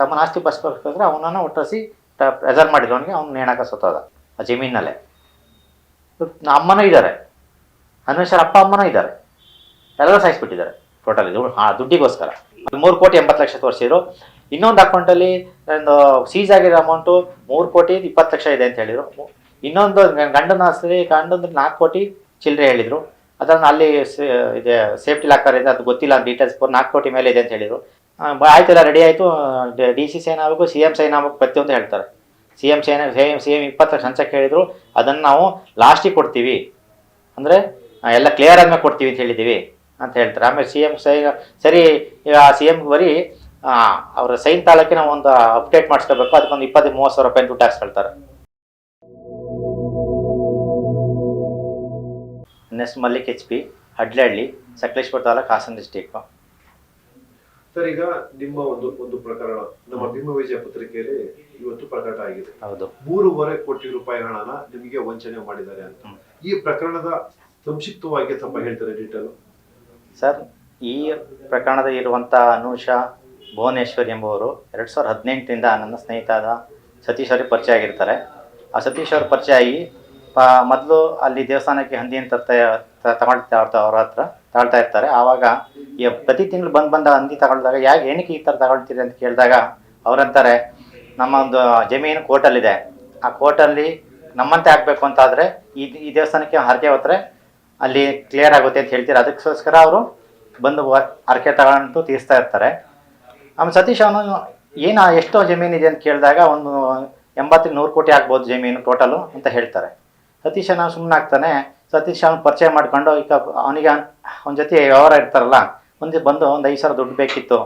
ತಮ್ಮನ ಆಸ್ತಿ ಬಸ್ಕೋಸ್ಕರ ಅವನನ್ನು ಒಟ್ಟಿಸಿ ಪ್ರೆಸರ್ ಮಾಡಿದ್ರು. ಅವನಿಗೆ ಅವ್ನು ನೇಣಾಕ ಸತ್ತೋದ, ಆ ಜಮೀನಲ್ಲೇ. ಅಮ್ಮನ ಇದ್ದಾರೆ ಹನುಮೇಶ್ವರ ಅಪ್ಪ ಅಮ್ಮನೂ ಇದ್ದಾರೆ ಎಲ್ಲರೂ ಸಾಯಿಸ್ಬಿಟ್ಟಿದ್ದಾರೆ ಟೋಟಲಿ ಹಾಂ ದುಡ್ಡಿಗೋಸ್ಕರ. ಮೂರು ಕೋಟಿ ಎಂಬತ್ತು ಲಕ್ಷ ತೋರಿಸಿದ್ರು. ಇನ್ನೊಂದು ಅಕೌಂಟಲ್ಲಿ ಒಂದು ಸೀಸ್ ಆಗಿರೋ ಅಮೌಂಟು ಮೂರು ಕೋಟಿ ಇಪ್ಪತ್ತು ಲಕ್ಷ ಇದೆ ಅಂತ ಹೇಳಿದರು. ಇನ್ನೊಂದು ಗಂಡನ ಆಸ್ತಿ ಗಂಡಂದ್ರೆ ನಾಲ್ಕು ಕೋಟಿ ಚಿಲ್ಲರೆ ಹೇಳಿದರು. ಅದನ್ನು ಅಲ್ಲಿ ಇದೆ ಸೇಫ್ಟಿ ಲಾಕರ್ ಇದೆ, ಅದು ಗೊತ್ತಿಲ್ಲ ಡೀಟೇಲ್ಸ್ ನಾಲ್ಕು ಕೋಟಿ ಮೇಲೆ ಇದೆ ಅಂತ ಹೇಳಿದರು. ಆಯ್ತಲ್ಲ ರೆಡಿ ಆಯಿತು ಡಿ ಸಿ ಸೈನ್ ಆಗಬೇಕು ಸಿ ಎಂ ಸೈನ್ ಆಗಬೇಕು ಪ್ರತಿಯೊಂದು ಹೇಳ್ತಾರೆ. C M sign C M ಇಪ್ಪತ್ತು ಲಕ್ಷ ಹಂಚಕ್ಕೆ ಹೇಳಿದರು ಅದನ್ನು ನಾವು ಲಾಸ್ಟಿಗೆ ಕೊಡ್ತೀವಿ. ಅಂದರೆ ಎಲ್ಲ ಕ್ಲಿಯರ್ ಆದಮೇಲೆ ಕೊಡ್ತೀವಿ ಅಂತ ಹೇಳಿದ್ದೀವಿ ಅಂತ ಹೇಳ್ತಾರೆ. ಆಮೇಲೆ ಸಿ ಎಂ ಸೈ ಸರಿ, ಈಗ ಸಿ ಎಂ ಬರೀ ಅವರ ಸೈನ್ ತಾಳಕ್ಕೆ ನಾವು ಒಂದು ಅಪ್ಡೇಟ್ ಮಾಡಿಸ್ಕೋಬೇಕು. ಅದಕ್ಕೊಂದು ಇಪ್ಪತ್ತು, ಮೂವತ್ತು ಸಾವಿರ ರೂಪಾಯಿ ದುಡ್ಡು ಹೇಳ್ತಾರೆ next Mallik H P Hadlahalli, Sakleshpur taluk Hassan district sir ಈಗ ನಿಮ್ಮ ಒಂದು ಒಂದು ಪ್ರಕರಣ ನಮ್ಮ ಭೀಮ ವಿಜಯ ಪತ್ರಿಕೆಯಲ್ಲಿ ಇವತ್ತು ಪ್ರಕಟ ಆಗಿದೆ. ಹೌದು. ಮೂರುವರೆ ಕೋಟಿ ರೂಪಾಯಿ ಹಣನ ನಿಮಗೆ ವಂಚನೆ ಮಾಡಿದ್ದಾರೆ ಅಂತ. ಈ ಪ್ರಕರಣದ ಸಂಕ್ಷಿಪ್ತವಾಗಿ ಸ್ವಲ್ಪ ಹೇಳ್ತಾರೆ ಡೀಟೇಲ್ ಸರ್ ಈ ಪ್ರಕರಣದ ಇರುವಂತಹ ಅನುಷ ಭುವನೇಶ್ವರಿ ಎಂಬುವರು ಎರಡು ಸಾವಿರದ ಹದಿನೆಂಟರಿಂದ ನನ್ನ ಸ್ನೇಹಿತರಾದ ಸತೀಶ್ ಅವರಿಗೆ ಪರಿಚಯ ಆಗಿರ್ತಾರೆ. ಆ ಸತೀಶ್ ಅವ್ರ ಪರಿಚಯ ಆಗಿ ಪ ಮೊದಲು ಅಲ್ಲಿ ದೇವಸ್ಥಾನಕ್ಕೆ ಹಂದಿಯನ್ನು ತರ್ತಾ ತಗೊಳ್ತಾ ಅವ್ರ ಹತ್ರ. ತಗೊಳ್ತಾ ಇರ್ತಾರೆ. ಆವಾಗ ಪ್ರತಿ ತಿಂಗಳು ಬಂದು ಬಂದ ಹಂದಿ ತಗೊಳ್ದಾಗ, ಯಾಕೆ ಏನಕ್ಕೆ ಈ ಥರ ತಗೊಳ್ತೀರಿ ಅಂತ ಕೇಳಿದಾಗ ಅವರಂತಾರೆ ನಮ್ಮ ಒಂದು ಜಮೀನು ಕೋರ್ಟಲ್ಲಿದೆ. ಆ ಕೋರ್ಟಲ್ಲಿ ನಮ್ಮಂತೆ ಆಗಬೇಕು ಅಂತಾದರೆ, ಈ ಈ ದೇವಸ್ಥಾನಕ್ಕೆ ಹರಕೆ ಹೋದ್ರೆ ಅಲ್ಲಿ ಕ್ಲಿಯರ್ ಆಗುತ್ತೆ ಅಂತ ಹೇಳ್ತೀರ? ಅದಕ್ಕೋಸ್ಕರ ಅವರು ಬಂದು ಹರಕೆ ತಗೊಂಡು ತೀರಿಸ್ತಾ ಇರ್ತಾರೆ. ಆಮೇಲೆ ಸತೀಶ್ ಅವನು ಏನು ಎಷ್ಟೋ ಜಮೀನಿದೆ ಅಂತ ಕೇಳಿದಾಗ ಒಂದು ಎಂಬತ್ತು ನೂರು ಕೋಟಿ ಆಗ್ಬೋದು ಜಮೀನು ಟೋಟಲು ಅಂತ ಹೇಳ್ತಾರೆ. ಸತೀಶ್ ನಾವು ಸುಮ್ಮನೆ ಆಗ್ತಾನೆ. ಸತೀಶ್ ಅವನು ಪರಿಚಯ ಮಾಡ್ಕೊಂಡು, ಈಗ ಅವನಿಗೆ ಅವನ ಜೊತೆ ವ್ಯವಹಾರ ಇರ್ತಾರಲ್ಲ, ಮುಂದೆ ಬಂದು ಒಂದು ಐದು ಸಾವಿರ ದುಡ್ಡು ಬೇಕಿತ್ತು,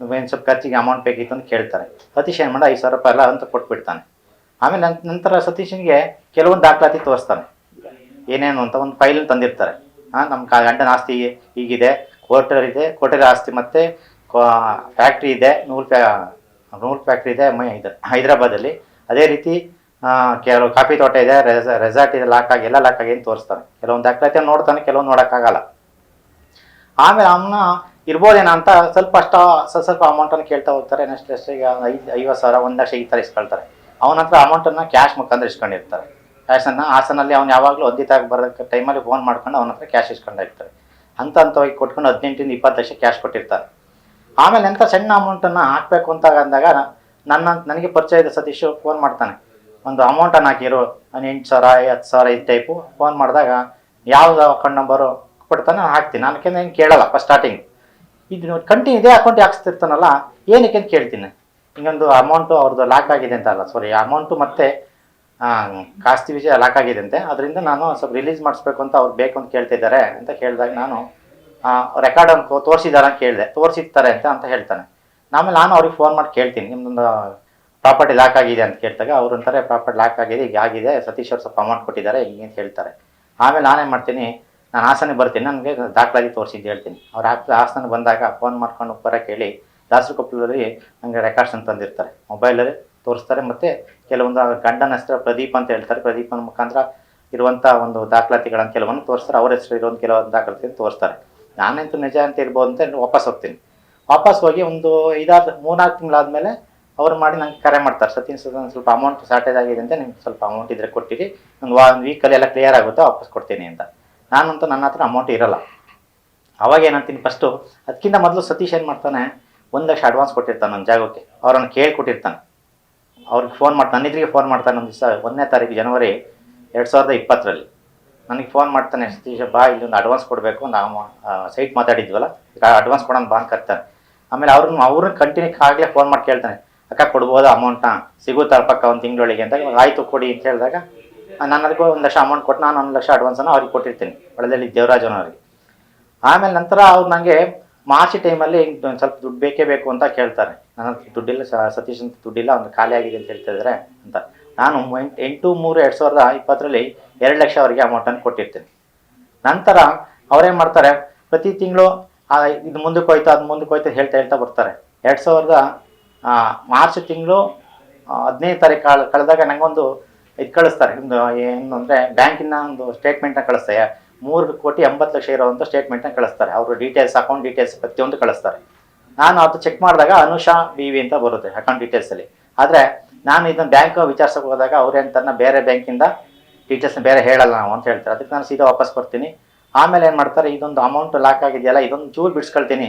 ಏನು ಸ್ವಲ್ಪ ಖರ್ಚಿಗೆ ಅಮೌಂಟ್ ಬೇಕಿತ್ತು ಅಂತ ಕೇಳ್ತಾರೆ. ಸತೀಶ್ ಏನು ಮಾಡ ಐದು ಸಾವಿರ ರೂಪಾಯಿ ಎಲ್ಲ ಅಂತ ಕೊಟ್ಬಿಡ್ತಾನೆ. ಆಮೇಲೆ ನಂತರ ಸತೀಶನಿಗೆ ಕೆಲವೊಂದು ದಾಖಲಾತಿ ತೋರಿಸ್ತಾನೆ. ಏನೇನು ಅಂತ ಒಂದು ಫೈಲ್ ತಂದಿರ್ತಾರೆ. ಹಾಂ ನಮ್ಮ ಗಂಡನ ಆಸ್ತಿ ಈಗಿದೆ ಕೋಟರ್ ಇದೆ ಕೋಟರ್ ಆಸ್ತಿ ಮತ್ತು ಫ್ಯಾಕ್ಟ್ರಿ ಇದೆ, ನೂಲ್ ಫ್ಯಾ, ನೂಲ್ ಫ್ಯಾಕ್ಟ್ರಿ ಇದೆ, ಮೈ ಹೈದರಾಬಾದಲ್ಲಿ. ಅದೇ ರೀತಿ ಕೆಲವು ಕಾಫಿ ತೋಟ ಇದೆ ರೆಸಾರ್ಟ್ ಇದೆ ಲಾಕ್ ಆಗಿ, ಎಲ್ಲ ಲಾಕ್ ಆಗಿ ಏನು ತೋರಿಸ್ತಾನೆ. ಕೆಲವೊಂದು ದಾಖಲಾತಿ ನೋಡ್ತಾನೆ, ಕೆಲವೊಂದು ನೋಡೋಕ್ಕಾಗಲ್ಲ. ಆಮೇಲೆ ಅವನ್ನ ಇರ್ಬೋದೇನೋ ಅಂತ ಸ್ವಲ್ಪ ಅಷ್ಟ ಸ್ವಲ್ಪ ಸ್ವಲ್ಪ ಅಮೌಂಟನ್ನು ಕೇಳ್ತಾ ಹೋಗ್ತಾರೆ. ನೆಕ್ಸ್ಟ್ ಎಷ್ಟು ಈಗ ಐದು, ಐವತ್ತು ಸಾವಿರ, ಒಂದು ಲಕ್ಷ ಈ ಥರ ಇಸ್ಕೊಳ್ತಾರೆ. ಅವನ ಹತ್ರ ಅಮೌಂಟನ್ನು ಕ್ಯಾಶ್ ಮುಖಾಂತರ ಇಸ್ಕೊಂಡಿರ್ತಾರೆ. ಕ್ಯಾಶನ್ನು ಹಾಸನಲ್ಲಿ ಅವ್ನು ಯಾವಾಗಲೂ ಒದ್ದಿತಾಗಿ ಬರೋಕ್ಕೆ ಟೈಮಲ್ಲಿ ಫೋನ್ ಮಾಡ್ಕೊಂಡು ಅವನ ಹತ್ರ ಕ್ಯಾಶ್ ಇಸ್ಕೊಂಡಿರ್ತಾರೆ ಹಂತ ಹಂತವಾಗಿ ಕೊಟ್ಕೊಂಡು ಹದಿನೆಂಟರಿಂದ ಇಪ್ಪತ್ತು ಲಕ್ಷ ಕ್ಯಾಶ್ ಕೊಟ್ಟಿರ್ತಾರೆ. ಆಮೇಲೆ ಎಂಥ ಸಣ್ಣ ಅಮೌಂಟನ್ನು ಹಾಕಬೇಕು ಅಂತ ಅಂದಾಗ ನನ್ನ, ನನಗೆ ಪರಿಚಯ ಇದೆ ಸತೀಶ್ ಫೋನ್ ಮಾಡ್ತಾನೆ. ಒಂದು ಅಮೌಂಟನ್ನು ಹಾಕಿರು. ನಾನು ಎಂಟು ಸಾವಿರ ಹತ್ತು ಸಾವಿರ ಈ ಟೈಪು ಫೋನ್ ಮಾಡಿದಾಗ ಯಾವುದು ಅಕೌಂಟ್ ನಂಬರು ಕೊಡ್ತಾನೆ ಹಾಕ್ತೀನಿ. ನಾನು ಏನು ಕೇಳಲ್ಲ ಫಸ್ಟ್ ಸ್ಟಾರ್ಟಿಂಗ್ ಇದು ಕಂಟಿನ್ಯೂ ಇದೇ ಅಕೌಂಟ್ ಹಾಕ್ಸ್ತಿರ್ತಾನಲ್ಲ ಏನಕ್ಕೆ ಅಂತ ಕೇಳ್ತೀನಿ. ಹಿಂಗೊಂದು ಅಮೌಂಟು ಅವ್ರದ್ದು ಲಾಕ್ ಆಗಿದೆ ಅಂತ ಅಲ್ಲ ಸಾರಿ ಅಮೌಂಟು ಮತ್ತೆ ಕಾಸ್ತಿ ವಿಷಯ ಲಾಕ್ ಆಗಿದೆ ಅಂತೆ. ಅದರಿಂದ ನಾನು ಸ್ವಲ್ಪ ರಿಲೀಸ್ ಮಾಡಿಸ್ಬೇಕು ಅಂತ ಅವ್ರು ಬೇಕು ಅಂತ ಕೇಳ್ತಿದ್ದಾರೆ ಅಂತ ಕೇಳಿದಾಗ ನಾನು ರೆಕಾರ್ಡ್ ಅಂತ ತೋರಿಸಿದಾರ ಅಂತ ಕೇಳಿದೆ. ತೋರಿಸಿರ್ತಾರೆ ಅಂತ ಅಂತ ಹೇಳ್ತಾನೆ. ಆಮೇಲೆ ನಾನು ಅವ್ರಿಗೆ ಫೋನ್ ಮಾಡಿ ಕೇಳ್ತೀನಿ. ನಿಮ್ಮದೊಂದು ಪ್ರಾಪರ್ಟಿ ಲಾಕ್ ಆಗಿದೆ ಅಂತ ಕೇಳ್ತಾಗ ಅವ್ರು ಅಂತಾರೆ ಪ್ರಾಪರ್ಟಿ ಲಾಕ್ ಆಗಿದೆ, ಈಗ ಆಗಿದೆ. ಸತೀಶ್ ಅವ್ರು ಸ್ವಲ್ಪ ಅಮೌಂಟ್ ಕೊಟ್ಟಿದ್ದಾರೆ, ಹಿಂಗೆ ಅಂತ ಹೇಳ್ತಾರೆ. ಆಮೇಲೆ ನಾನೇನು ಮಾಡ್ತೀನಿ ನಾನು ಹಾಸನ ಬರ್ತೀನಿ, ನನಗೆ ದಾಖಲಾತಿ ತೋರಿಸಿದ್ದು ಹೇಳ್ತೀನಿ. ಅವ್ರು ಹಾಕ್, ಹಾಸನ ಬಂದಾಗ ಫೋನ್ ಮಾಡ್ಕೊಂಡು ಬರೋಕ್ಕೆ ಹೇಳಿ ದಾಸರಕೊಪ್ಪಲಲ್ಲಿ ನನಗೆ ರೆಕಾರ್ಡ್ಸ್ ಅಂತ ತಂದಿರ್ತಾರೆ. ಮೊಬೈಲಲ್ಲಿ ತೋರಿಸ್ತಾರೆ, ಮತ್ತು ಕೆಲವೊಂದು ಗಂಡನ ಹೆಸರು ಪ್ರದೀಪ್ ಅಂತ ಹೇಳ್ತಾರೆ. ಪ್ರದೀಪನ ಮುಖಾಂತರ ಇರುವಂಥ ಒಂದು ದಾಖಲಾತಿಗಳನ್ನು ಕೆಲವೊಂದು ತೋರಿಸ್ತಾರೆ. ಅವ್ರ ಹೆಸರು ಇರುವಂಥ ಕೆಲವೊಂದು ದಾಖಲಾತಿಯನ್ನು ತೋರಿಸ್ತಾರೆ. ನಾನಂತೂ ನಿಜ ಅಂತ ಇರ್ಬೋದು ಅಂತ ವಾಪಸ್ ಹೋಗ್ತೀನಿ. ವಾಪಸ್ ಹೋಗಿ ಒಂದು ಐದಾರು, ಮೂರ್ನಾಲ್ಕು ತಿಂಗಳಾದಮೇಲೆ ಅವ್ರು ಮಾಡಿ ನಂಗೆ ಕರೆ ಮಾಡ್ತಾರೆ. ಸತೀನ್ ಒಂದು ಸ್ವಲ್ಪ ಅಮೌಂಟ್ ಶಾರ್ಟೇಜ್ ಆಗಿದೆ ಅಂತ ನಿಮ್ಗೆ ಸ್ವಲ್ಪ ಅಮೌಂಟ್ ಇದ್ರೆ ಕೊಟ್ಟಿರಿ. ನಂಗೆ ವಾ ಒಂದು ವೀಕಲ್ಲಿ ಎಲ್ಲ ಕ್ಲಿಯರ್ ಆಗುತ್ತೋ ವಾಪಸ್ ಕೊಡ್ತೀನಿ ಅಂತ. ನಾನಂತೂ ನನ್ನ ಹತ್ರ ಅಮೌಂಟ್ ಇರಲ್ಲ. ಅವಾಗ ಏನಂತೀನಿ ಫಸ್ಟು ಅದಕ್ಕಿಂತ ಮೊದಲು ಸತೀಶ್ ಏನು ಮಾಡ್ತಾನೆ, ಒಂದು ಲಕ್ಷ ಅಡ್ವಾನ್ಸ್ ಕೊಟ್ಟಿರ್ತಾನೆ ನನ್ನ ಜಾಗಕ್ಕೆ. ಅವ್ರನ್ನ ಕೇಳ್ಕೊಟ್ಟಿರ್ತಾನೆ. ಅವ್ರಿಗೆ ಫೋನ್ ಮಾಡಿ ನನ್ನಿದ್ರಿಗೆ ಫೋನ್ ಮಾಡ್ತಾನೆ ಒಂದು ದಿವಸ, ಒಂದನೇ ತಾರೀಕು ಜನವರಿ ಎರಡು ಸಾವಿರದ ಇಪ್ಪತ್ತರಲ್ಲಿ. ನನಗೆ ಫೋನ್ ಮಾಡ್ತಾನೆ, ಸತೀಶ ಬಾ ಇಲ್ಲೊಂದು ಅಡ್ವಾನ್ಸ್ ಕೊಡಬೇಕು ನಾವು ಸೈಟ್ ಮಾತಾಡಿದ್ವಲ್ಲ ಈಗ ಅಡ್ವಾನ್ಸ್ ಕೊಡೋಣ ಬಾ ಅಂತ ಕರ್ತಾನೆ. ಆಮೇಲೆ ಅವ್ರನ್ನ ಅವ್ರನ್ನ ಕಂಟಿನ್ಯೂ ಆಗಲೇ ಫೋನ್ ಮಾಡಿ ಕೇಳ್ತಾನೆ, ಅಕ್ಕ ಕೊಡ್ಬೋದಾ ಅಮೌಂಟ್ನ ಸಿಗುತ್ತಾ ಪಕ್ಕ ಒಂದು ತಿಂಗಳೊಳಗೆ? ಅಂತ, ಆಯಿತು, ಕೊಡಿ, ಅಂತ ಹೇಳಿದಾಗ ನಾನು ಅದಕ್ಕೆ ಒಂದು ಲಕ್ಷ ಅಮೌಂಟ್ ಕೊಟ್ಟು ನಾನು ಒಂದು ಲಕ್ಷ ಅಡ್ವಾನ್ಸನ್ನು ಅವ್ರಿಗೆ ಕೊಟ್ಟಿರ್ತೀನಿ. ಒಳದಲ್ಲಿ ದೇವರಾಜನವ್ರಿಗೆ ಆಮೇಲೆ ನಂತರ ಅವ್ರು ನನಗೆ ಮಾರ್ಚ್ ಟೈಮಲ್ಲಿ ಒಂದು ಸ್ವಲ್ಪ ದುಡ್ಡು ಬೇಕೇ ಬೇಕು ಅಂತ ಕೇಳ್ತಾರೆ. ನನ್ನ ದುಡ್ಡಿಲ್ಲ ಸತೀಶ್ ಅಂತ ದುಡ್ಡಿಲ್ಲ ಒಂದು ಖಾಲಿ ಆಗಿದೆ ಅಂತ ಹೇಳ್ತಾ ಇದ್ದಾರೆ ಅಂತ. ನಾನು ಎಂಟು ಎಂಟು, ಮೂರು, ಎರಡು ಸಾವಿರದ ಇಪ್ಪತ್ತರಲ್ಲಿ ಎರಡು ಲಕ್ಷ ಅವರಿಗೆ ಅಮೌಂಟನ್ನು ಕೊಟ್ಟಿರ್ತೀನಿ. ನಂತರ ಅವರೇನು ಮಾಡ್ತಾರೆ, ಪ್ರತಿ ತಿಂಗಳು ಇದು ಮುಂದಕ್ಕೆ ಹೋಯ್ತು, ಅದು ಮುಂದಕ್ಕೆ ಹೋಯ್ತು ಹೇಳ್ತಾ ಹೇಳ್ತಾ ಬರ್ತಾರೆ. ಎರಡು ಸಾವಿರದ ಮಾರ್ಚ್ ತಿಂಗಳು ಹದಿನೈದು ತಾರೀಕು ಕಳ್, ಕಳೆದಾಗ ನನಗೊಂದು ಇದು ಕಳಿಸ್ತಾರೆ. ಒಂದು ಏನು ಅಂದರೆ ಬ್ಯಾಂಕಿನ ಒಂದು ಸ್ಟೇಟ್ಮೆಂಟ್ನ ಕಳಿಸ್ತಾರೆ. ಮೂರು ಕೋಟಿ ಎಂಬತ್ತು ಲಕ್ಷ ಇರೋವಂಥ ಸ್ಟೇಟ್ಮೆಂಟ್ನ ಕಳಿಸ್ತಾರೆ. ಅವರು ಡೀಟೇಲ್ಸ್ ಅಕೌಂಟ್ ಡೀಟೇಲ್ಸ್ ಪ್ರತಿಯೊಂದು ಕಳಿಸ್ತಾರೆ. ನಾನು ಅದು ಚೆಕ್ ಮಾಡಿದಾಗ ಅನುಷಾ ಬಿ ವಿ ಅಂತ ಬರುತ್ತೆ ಅಕೌಂಟ್ ಡೀಟೇಲ್ಸಲ್ಲಿ ಆದರೆ ನಾನು ಇದನ್ನು ಬ್ಯಾಂಕ್ ವಿಚಾರಿಸೋಕೆ ಹೋದಾಗ ಅವ್ರೇನು ತನ್ನ ಬೇರೆ ಬ್ಯಾಂಕಿಂದ ಡೀಟೇಲ್ಸ್ನ ಬೇರೆ ಹೇಳಲ್ಲ ನಾವು ಅಂತ ಹೇಳ್ತಾರೆ. ಅದಕ್ಕೆ ನಾನು ಸೀದಾ ವಾಪಸ್ ಬರ್ತೀನಿ. ಆಮೇಲೆ ಏನು ಮಾಡ್ತಾರೆ, ಇದೊಂದು ಅಮೌಂಟ್ ಲಾಕ್ ಆಗಿದೆಯಲ್ಲ, ಇದೊಂದು ಚೂರು ಬಿಡಿಸ್ಕೊಳ್ತೀನಿ.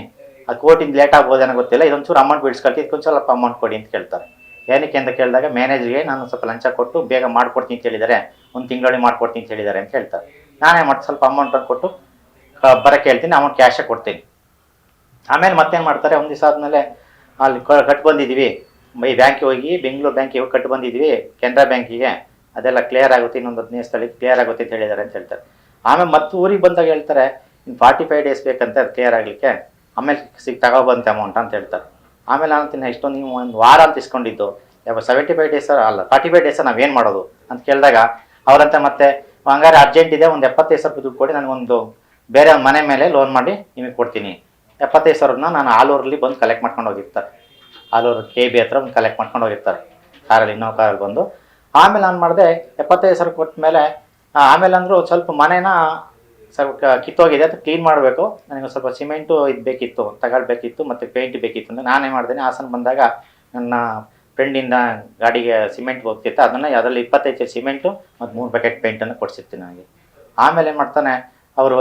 ಆ ಕೋಟಿಂದ ಲೇಟ್ ಆಗ್ಬೋದೇನೋ ಗೊತ್ತಿಲ್ಲ, ಇದೊಂದು ಚೂರು ಅಮೌಂಟ್ ಬಿಡಿಸ್ಕೊಳ್ತೀನಿ, ಇದಕ್ಕೊಂದು ಸ್ವಲ್ಪ ಅಮೌಂಟ್ ಕೊಡಿ ಅಂತ ಕೇಳ್ತಾರೆ. ಏನಕ್ಕೆ ಅಂತ ಕೇಳಿದಾಗ ಮ್ಯಾನೇಜ್ಗೆ ನಾನು ಸ್ವಲ್ಪ ಲಂಚ ಕೊಟ್ಟು ಬೇಗ ಮಾಡ್ಕೊಡ್ತೀನಿ ಅಂತ ಹೇಳಿದ್ದಾರೆ. ಒಂದು ತಿಂಗಳಿಗೆ ಮಾಡ್ಕೊಡ್ತೀನಿ ಅಂತ ಹೇಳಿದ್ದಾರೆ ಅಂತ ಹೇಳ್ತಾರೆ. ನಾನೇ ಮತ್ತೆ ಸ್ವಲ್ಪ ಅಮೌಂಟನ್ನು ಕೊಟ್ಟು ಬರಕ್ಕೆ ಹೇಳ್ತೀನಿ ಅಮೌಂಟ್ ಕ್ಯಾಶೇ ಕೊಡ್ತೀನಿ. ಆಮೇಲೆ ಮತ್ತೇನು ಮಾಡ್ತಾರೆ, ಒಂದು ದಿವಸ ಆದಮೇಲೆ ಅಲ್ಲಿ ಕಟ್ಟು ಕಟ್ ಬಂದಿದ್ದೀವಿ ಈ ಬ್ಯಾಂಕಿಗೆ ಹೋಗಿ, ಬೆಂಗಳೂರು ಬ್ಯಾಂಕಿಗೆ ಹೋಗಿ ಕಟ್ಟು ಬಂದಿದ್ದೀವಿ ಕೆನರಾ ಬ್ಯಾಂಕಿಗೆ ಅದೆಲ್ಲ ಕ್ಲಿಯರ್ ಆಗುತ್ತೆ, ಇನ್ನೊಂದು ಹದಿನೈದು ಸ್ಥಳಕ್ಕೆ ಕ್ಲಿಯರ್ ಆಗುತ್ತೆ ಅಂತ ಹೇಳಿದ್ದಾರೆ ಅಂತ ಹೇಳ್ತಾರೆ. ಆಮೇಲೆ ಮತ್ತೆ ಊರಿಗೆ ಬಂದಾಗ ಹೇಳ್ತಾರೆ ಇನ್ನು ಫಾರ್ಟಿ ಫೈವ್ ಡೇಸ್ ಬೇಕಂತ, ಅದು ಕ್ಲಿಯರ್ ಆಗಲಿಕ್ಕೆ. ಆಮೇಲೆ ಸಿಗ್ ತಗೊಬಂತೆ ಅಮೌಂಟ್ ಅಂತ ಹೇಳ್ತಾರೆ. ಆಮೇಲೆ ನಾನು ತಿನ್ನ ಇಷ್ಟೊಂದು ನೀವು ಒಂದು ವಾರ ಅಂತ ಇಸ್ಕೊಂಡಿದ್ದು. ಯಾವ ಸೆವೆಂಟಿ ಫೈವ್ ಡೇಸ್ ಅಲ್ಲ ಫಾರ್ಟಿ ಫೈವ್ ಡೇಸ್ ನಾವೇನು ಮಾಡೋದು ಅಂತ ಕೇಳಿದಾಗ ಅವರಂತ ಮತ್ತೆ, ಹಂಗಾರೆ ಅರ್ಜೆಂಟ್ ಇದೆ, ಒಂದು ಎಪ್ಪತ್ತೈದು ಸಾವಿರ ದುಡ್ಡು ಕೊಡಿ ನನಗೊಂದು ಬೇರೆ ಮನೆ ಮೇಲೆ ಲೋನ್ ಮಾಡಿ ನಿಮಗೆ ಕೊಡ್ತೀನಿ. ಎಪ್ಪತ್ತೈದು ಸಾವಿರನ ನಾನು ಆಲೂರಲ್ಲಿ ಬಂದು ಕಲೆಕ್ಟ್ ಮಾಡ್ಕೊಂಡು ಹೋಗಿರ್ತಾರೆ. ಆಲೂರು ಕೆ ಬಿ ಹತ್ರ ಬಂದು ಕಲೆಕ್ಟ್ ಮಾಡ್ಕೊಂಡು ಹೋಗಿರ್ತಾರೆ. ಕಾರಲ್ಲಿ ಇನ್ನೋ ಕಾರಲ್ಲಿ ಬಂದು. ಆಮೇಲೆ ನಾನು ಮಾಡಿದೆ, ಎಪ್ಪತ್ತೈದು ಸಾವಿರ ಕೊಟ್ಟ ಮೇಲೆ ಆಮೇಲೆ ಅಂದರು ಸ್ವಲ್ಪ ಮನೇನ ಕ- ಕಿತ್ತೋಗಿದೆ ಅದು ಕ್ಲೀನ್ ಮಾಡಬೇಕು. ನನಗೆ ಸ್ವಲ್ಪ ಸಿಮೆಂಟು ಇದು ಬೇಕಿತ್ತು, ತಗೊಳ್ಬೇಕಿತ್ತು ಮತ್ತು ಪೇಂಟ್ ಬೇಕಿತ್ತು ಅಂತ ನಾನೇ ಮಾಡಿದೆ ಹಾಸನ ಬಂದಾಗ ನನ್ನ ಫ್ರೆಂಡಿಂದ ಗಾಡಿಗೆ ಸಿಮೆಂಟ್ ಹೋಗ್ತಿತ್ತು. ಅದನ್ನು ಅದರಲ್ಲಿ ಇಪ್ಪತ್ತೈದು ಕೆ ಸಿಮೆಂಟು ಮತ್ತು ಮೂರು ಬಕೆಟ್ ಪೇಂಟನ್ನು ಕೊಡಿಸಿರ್ತೀನಿ ನನಗೆ. ಆಮೇಲೆ ಏನು ಮಾಡ್ತಾನೆ, ಅವರು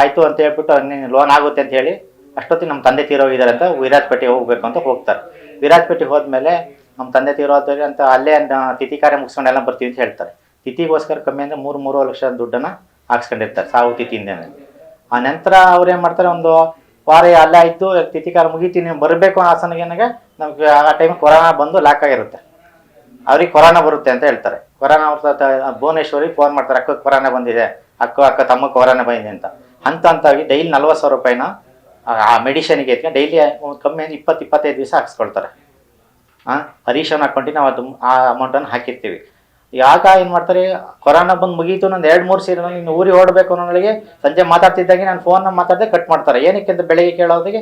ಆಯಿತು ಅಂತ ಹೇಳ್ಬಿಟ್ಟು ನೀನು ಲೋನ್ ಆಗುತ್ತೆ ಅಂತ ಹೇಳಿ ಅಷ್ಟೊತ್ತಿಗೆ ನಮ್ಮ ತಂದೆ ತೀರೋಗಿದ್ದಾರೆ ಅಂತ ವಿರಾಜಪೇಟೆಗೆ ಹೋಗ್ಬೇಕು ಅಂತ ಹೋಗ್ತಾರೆ. ವಿರಾಜಪೇಟೆಗೆ ಹೋದ್ಮೇಲೆ ನಮ್ಮ ತಂದೆ ತೀರೋದ್ರೆ ಅಂತ ಅಲ್ಲೇ ತಿಥಿ ಕಾರ್ಯ ಮುಗಿಸ್ಕೊಂಡೆಲ್ಲ ಬರ್ತೀವಿ ಅಂತ ಹೇಳ್ತಾರೆ. ತಿಥಿಗೋಸ್ಕರ ಕಮ್ಮಿ ಅಂದರೆ ಮೂರು ಮೂರು ಲಕ್ಷ ದುಡ್ಡನ್ನು ಹಾಕ್ಸ್ಕೊಂಡಿರ್ತಾರೆ ಸಾವು ತಿಥಿಯಿಂದ ಆ ನಂತರ ಅವ್ರು ಏನು ಮಾಡ್ತಾರೆ, ಒಂದು ವಾರ ಅಲ್ಲೇ ಆಯಿತು ತಿಥಿಕಾರ ಮುಗೀತೀನಿ ಬರಬೇಕು ಆಸನಗೆ ನನಗೆ ನಮಗೆ ಆ ಟೈಮ್ ಕೊರೋನಾ ಬಂದು ಲಾಕ್ ಆಗಿರುತ್ತೆ. ಅವ್ರಿಗೆ ಕೊರೋನಾ ಬರುತ್ತೆ ಅಂತ ಹೇಳ್ತಾರೆ. ಕೊರೋನಾ ಅವ್ರ ಭುವನೇಶ್ವರಿ ಫೋನ್ ಮಾಡ್ತಾರೆ ಅಕ್ಕ ಕೊರೋನಾ ಬಂದಿದೆ, ಅಕ್ಕ ಅಕ್ಕ ತಮ್ಮ ಕೊರೋನಾ ಬಂದಿದೆ ಅಂತ. ಹಂತ ಹಂತಾಗಿ ಡೈಲಿ ನಲ್ವತ್ತು ಸಾವಿರ ರೂಪಾಯಿನ, ಆ- ಮೆಡಿಷನ್ಗೆ ಎತ್ಕೊಂಡು ಡೈಲಿ ಕಮ್ಮಿ ಇಪ್ಪತ್ತು, ಇಪ್ಪತ್ತೈದು ದಿವಸ ಹಾಕ್ಸ್ಕೊಳ್ತಾರೆ. ಹಾಂ ಹರೀಶನ್ ಅಕೌಂಟಿಗೆ ನಾವು ಅದು, ಆ ಅಮೌಂಟನ್ನು ಹಾಕಿರ್ತೀವಿ. ಯಾಕ ಏನು ಮಾಡ್ತಾರೆ? ಕೊರೋನಾ ಬಂದ್ ಮುಗೀತು ನಂದು ಎರಡ್ ಮೂರು ಸೀರೆ ನೀನು ಊರಿಗೆ ಓಡಬೇಕು ಅನ್ನೋಳಿಗೆ ಸಂಜೆ ಮಾತಾಡ್ತಿದ್ದಾಗೆ ನಾನು ಫೋನ್ ಮಾತಾಡದೆ ಕಟ್ ಮಾಡ್ತಾರೆ. ಏನಕ್ಕೆ ಅಂತ ಬೆಳಿಗ್ಗೆ ಕೇಳೋದಿಗೆ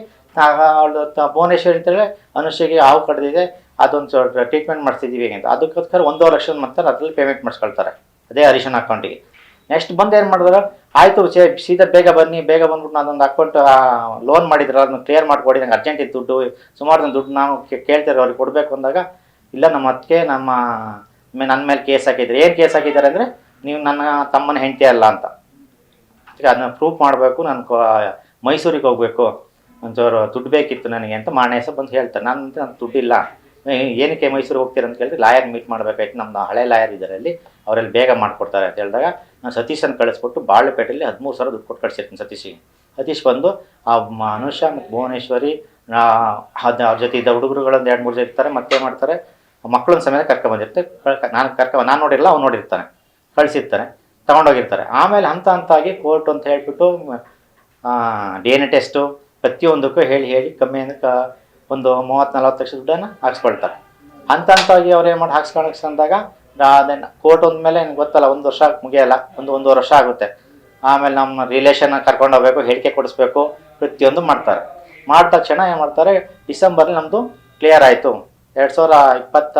ಭುವನೇಶ್ವರಿ ಅಂತೇಳಿ ಅನುಷ್ಯಗೆ ಹಾವು ಕಡ್ದಿದೆ. ಅದೊಂದು ಟ್ರೀಟ್ಮೆಂಟ್ ಮಾಡಿಸಿದ್ದೀವಿ ಅಂತ. ಅದಕ್ಕೋಸ್ಕರ ಒಂದೂವರೆ ಲಕ್ಷ ಮಾಡ್ತಾರೆ ಅದ್ರಲ್ಲಿ ಪೇಮೆಂಟ್ ಮಾಡಿಸ್ಕೊಳ್ತಾರೆ. ಅದೇ ಅರಿಶನ್ ಅಕೌಂಟಿಗೆ ನೆಕ್ಸ್ಟ್ ಬಂದು ಏನು ಮಾಡಿದ್ರು ಆಯಿತು ಸೀದಾ ಬೇಗ ಬನ್ನಿ, ಬೇಗ ಬಂದ್ಬಿಟ್ಟು ನಾನೊಂದು ಅಕೌಂಟ್ ಲೋನ್ ಮಾಡಿದ್ರು ಅದನ್ನ ಕ್ಲಿಯರ್ ಮಾಡ್ಕೊಡಿ, ನಂಗೆ ಅರ್ಜೆಂಟ್ ಇತ್ತು ದುಡ್ಡು, ಸುಮಾರು ದುಡ್ಡು ನಾವು ಕೇ- ಕೇಳ್ತಾರೆ ಅವ್ರಿಗೆ ಕೊಡಬೇಕು ಅಂದಾಗ, ಇಲ್ಲ ನಮ್ಮ ಅದಕ್ಕೆ ನಮ್ಮ ನನ್ನ ಮೇಲೆ ಕೇಸ್ ಹಾಕಿದ್ರು. ಏನು ಕೇಸ್ ಹಾಕಿದ್ದಾರೆ ಅಂದರೆ ನೀವು ನನ್ನ ತಮ್ಮನ ಹೆಂಡತಿ ಅಲ್ಲ ಅಂತ. ಅದನ್ನ ಪ್ರೂಫ್ ಮಾಡಬೇಕು ನಾನು ಮೈಸೂರಿಗೆ ಹೋಗಬೇಕು. ಒಂಚೂರು ದುಡ್ಡು ಬೇಕಿತ್ತು ನನಗೆ ಅಂತ ಮಾಣೇಸ ಬಂದು ಹೇಳ್ತಾರೆ. ನಾನು ನನ್ನ ದುಡ್ಡಿಲ್ಲ ಏನಕ್ಕೆ ಮೈಸೂರಿಗೆ ಹೋಗ್ತೀರ ಅಂತ ಕೇಳಿದ್ರೆ ಲಾಯರ್ ಮೀಟ್ ಮಾಡಬೇಕಾಯ್ತು. ನಮ್ಮದು ಹಳೆ ಲಾಯರ್ ಇದ್ದಾರೆ ಅಲ್ಲಿ ಅವರಲ್ಲಿ ಬೇಗ ಮಾಡಿಕೊಡ್ತಾರೆ ಅಂತ ಹೇಳಿದಾಗ ನಾನು ಸತೀಶನ್ನು ಕಳಿಸ್ಬಿಟ್ಟು ಬಾಳೆಪೇಟೆಯಲ್ಲಿ ಹದಿಮೂರು ಸಾವಿರ ದುಡ್ಡು ಕೊಟ್ಟು ಕಳಿಸಿರ್ತೀನಿ ಸತೀಶಿಗೆ. ಸತೀಶ್ ಬಂದು ಆ ಅನುಷ ಮತ್ತು ಭುವನೇಶ್ವರಿ ಆ, ಅವ್ರ ಜೊತೆ ಇದ್ದ ಹುಡುಗರುಗಳೊಂದು ಎರಡು ಮೂರು ಜೊತೆ ಇರ್ತಾರೆ ಮತ್ತೆ ಮಾಡ್ತಾರೆ? ಮಕ್ಕಳನ್ನ ಸಮೇತ ಕರ್ಕೊಂಬಂದಿರ್ತಾರೆ ಕಳ್ಕ- ನಾನು ಕರ್ಕ ನಾನು ನೋಡಿರಲ್ಲ, ಅವ್ನು ನೋಡಿರ್ತಾನೆ. ಕಳಿಸಿರ್ತಾರೆ ತಗೊಂಡೋಗಿರ್ತಾರೆ. ಆಮೇಲೆ ಹಂತ ಹಂತಾಗಿ ಕೋರ್ಟ್ ಅಂತ ಹೇಳಿಬಿಟ್ಟು ಡಿ ಎನ್ ಎ ಟೆಸ್ಟು ಪ್ರತಿಯೊಂದಕ್ಕೂ ಹೇಳಿ ಹೇಳಿ ಕಮ್ಮಿ ಅಂದ್ರೆ ಕ- ಒಂದು ಮೂವತ್ತು ನಲ್ವತ್ತು ಲಕ್ಷ ದುಡ್ಡನ್ನು ಹಾಕ್ಸ್ಕೊಳ್ತಾರೆ. ಹಂತ ಹಂತವಾಗಿ ಅವ್ರು ಏನು ಮಾಡಿ ಹಾಕ್ಸ್ಕೊಳಕ್ಕೆ ಅಂದಾಗ ಅದನ್ನು ಕೋರ್ಟ್ ಮೇಲೆ ನಿಮ್ಗೆ ಗೊತ್ತಲ್ಲ, ಒಂದು ವರ್ಷ ಮುಗಿಯಲ್ಲ. ಒಂದು ಒಂದೂವರೆ ವರ್ಷ ಆಗುತ್ತೆ. ಆಮೇಲೆ ನಮ್ಮ ರಿಲೇಷನ್ ಕರ್ಕೊಂಡು ಹೋಗ್ಬೇಕು, ಹೇಳಿಕೆ ಕೊಡಿಸ್ಬೇಕು, ಪ್ರತಿಯೊಂದು ಮಾಡ್ತಾರೆ. ಮಾಡಿದ ತಕ್ಷಣ ಏನು ಮಾಡ್ತಾರೆ, ಡಿಸೆಂಬರ್ಲಿ ನಮ್ಮದು ಕ್ಲಿಯರ್ ಆಯಿತು. ಎರಡು ಸಾವಿರ ಇಪ್ಪತ್ತ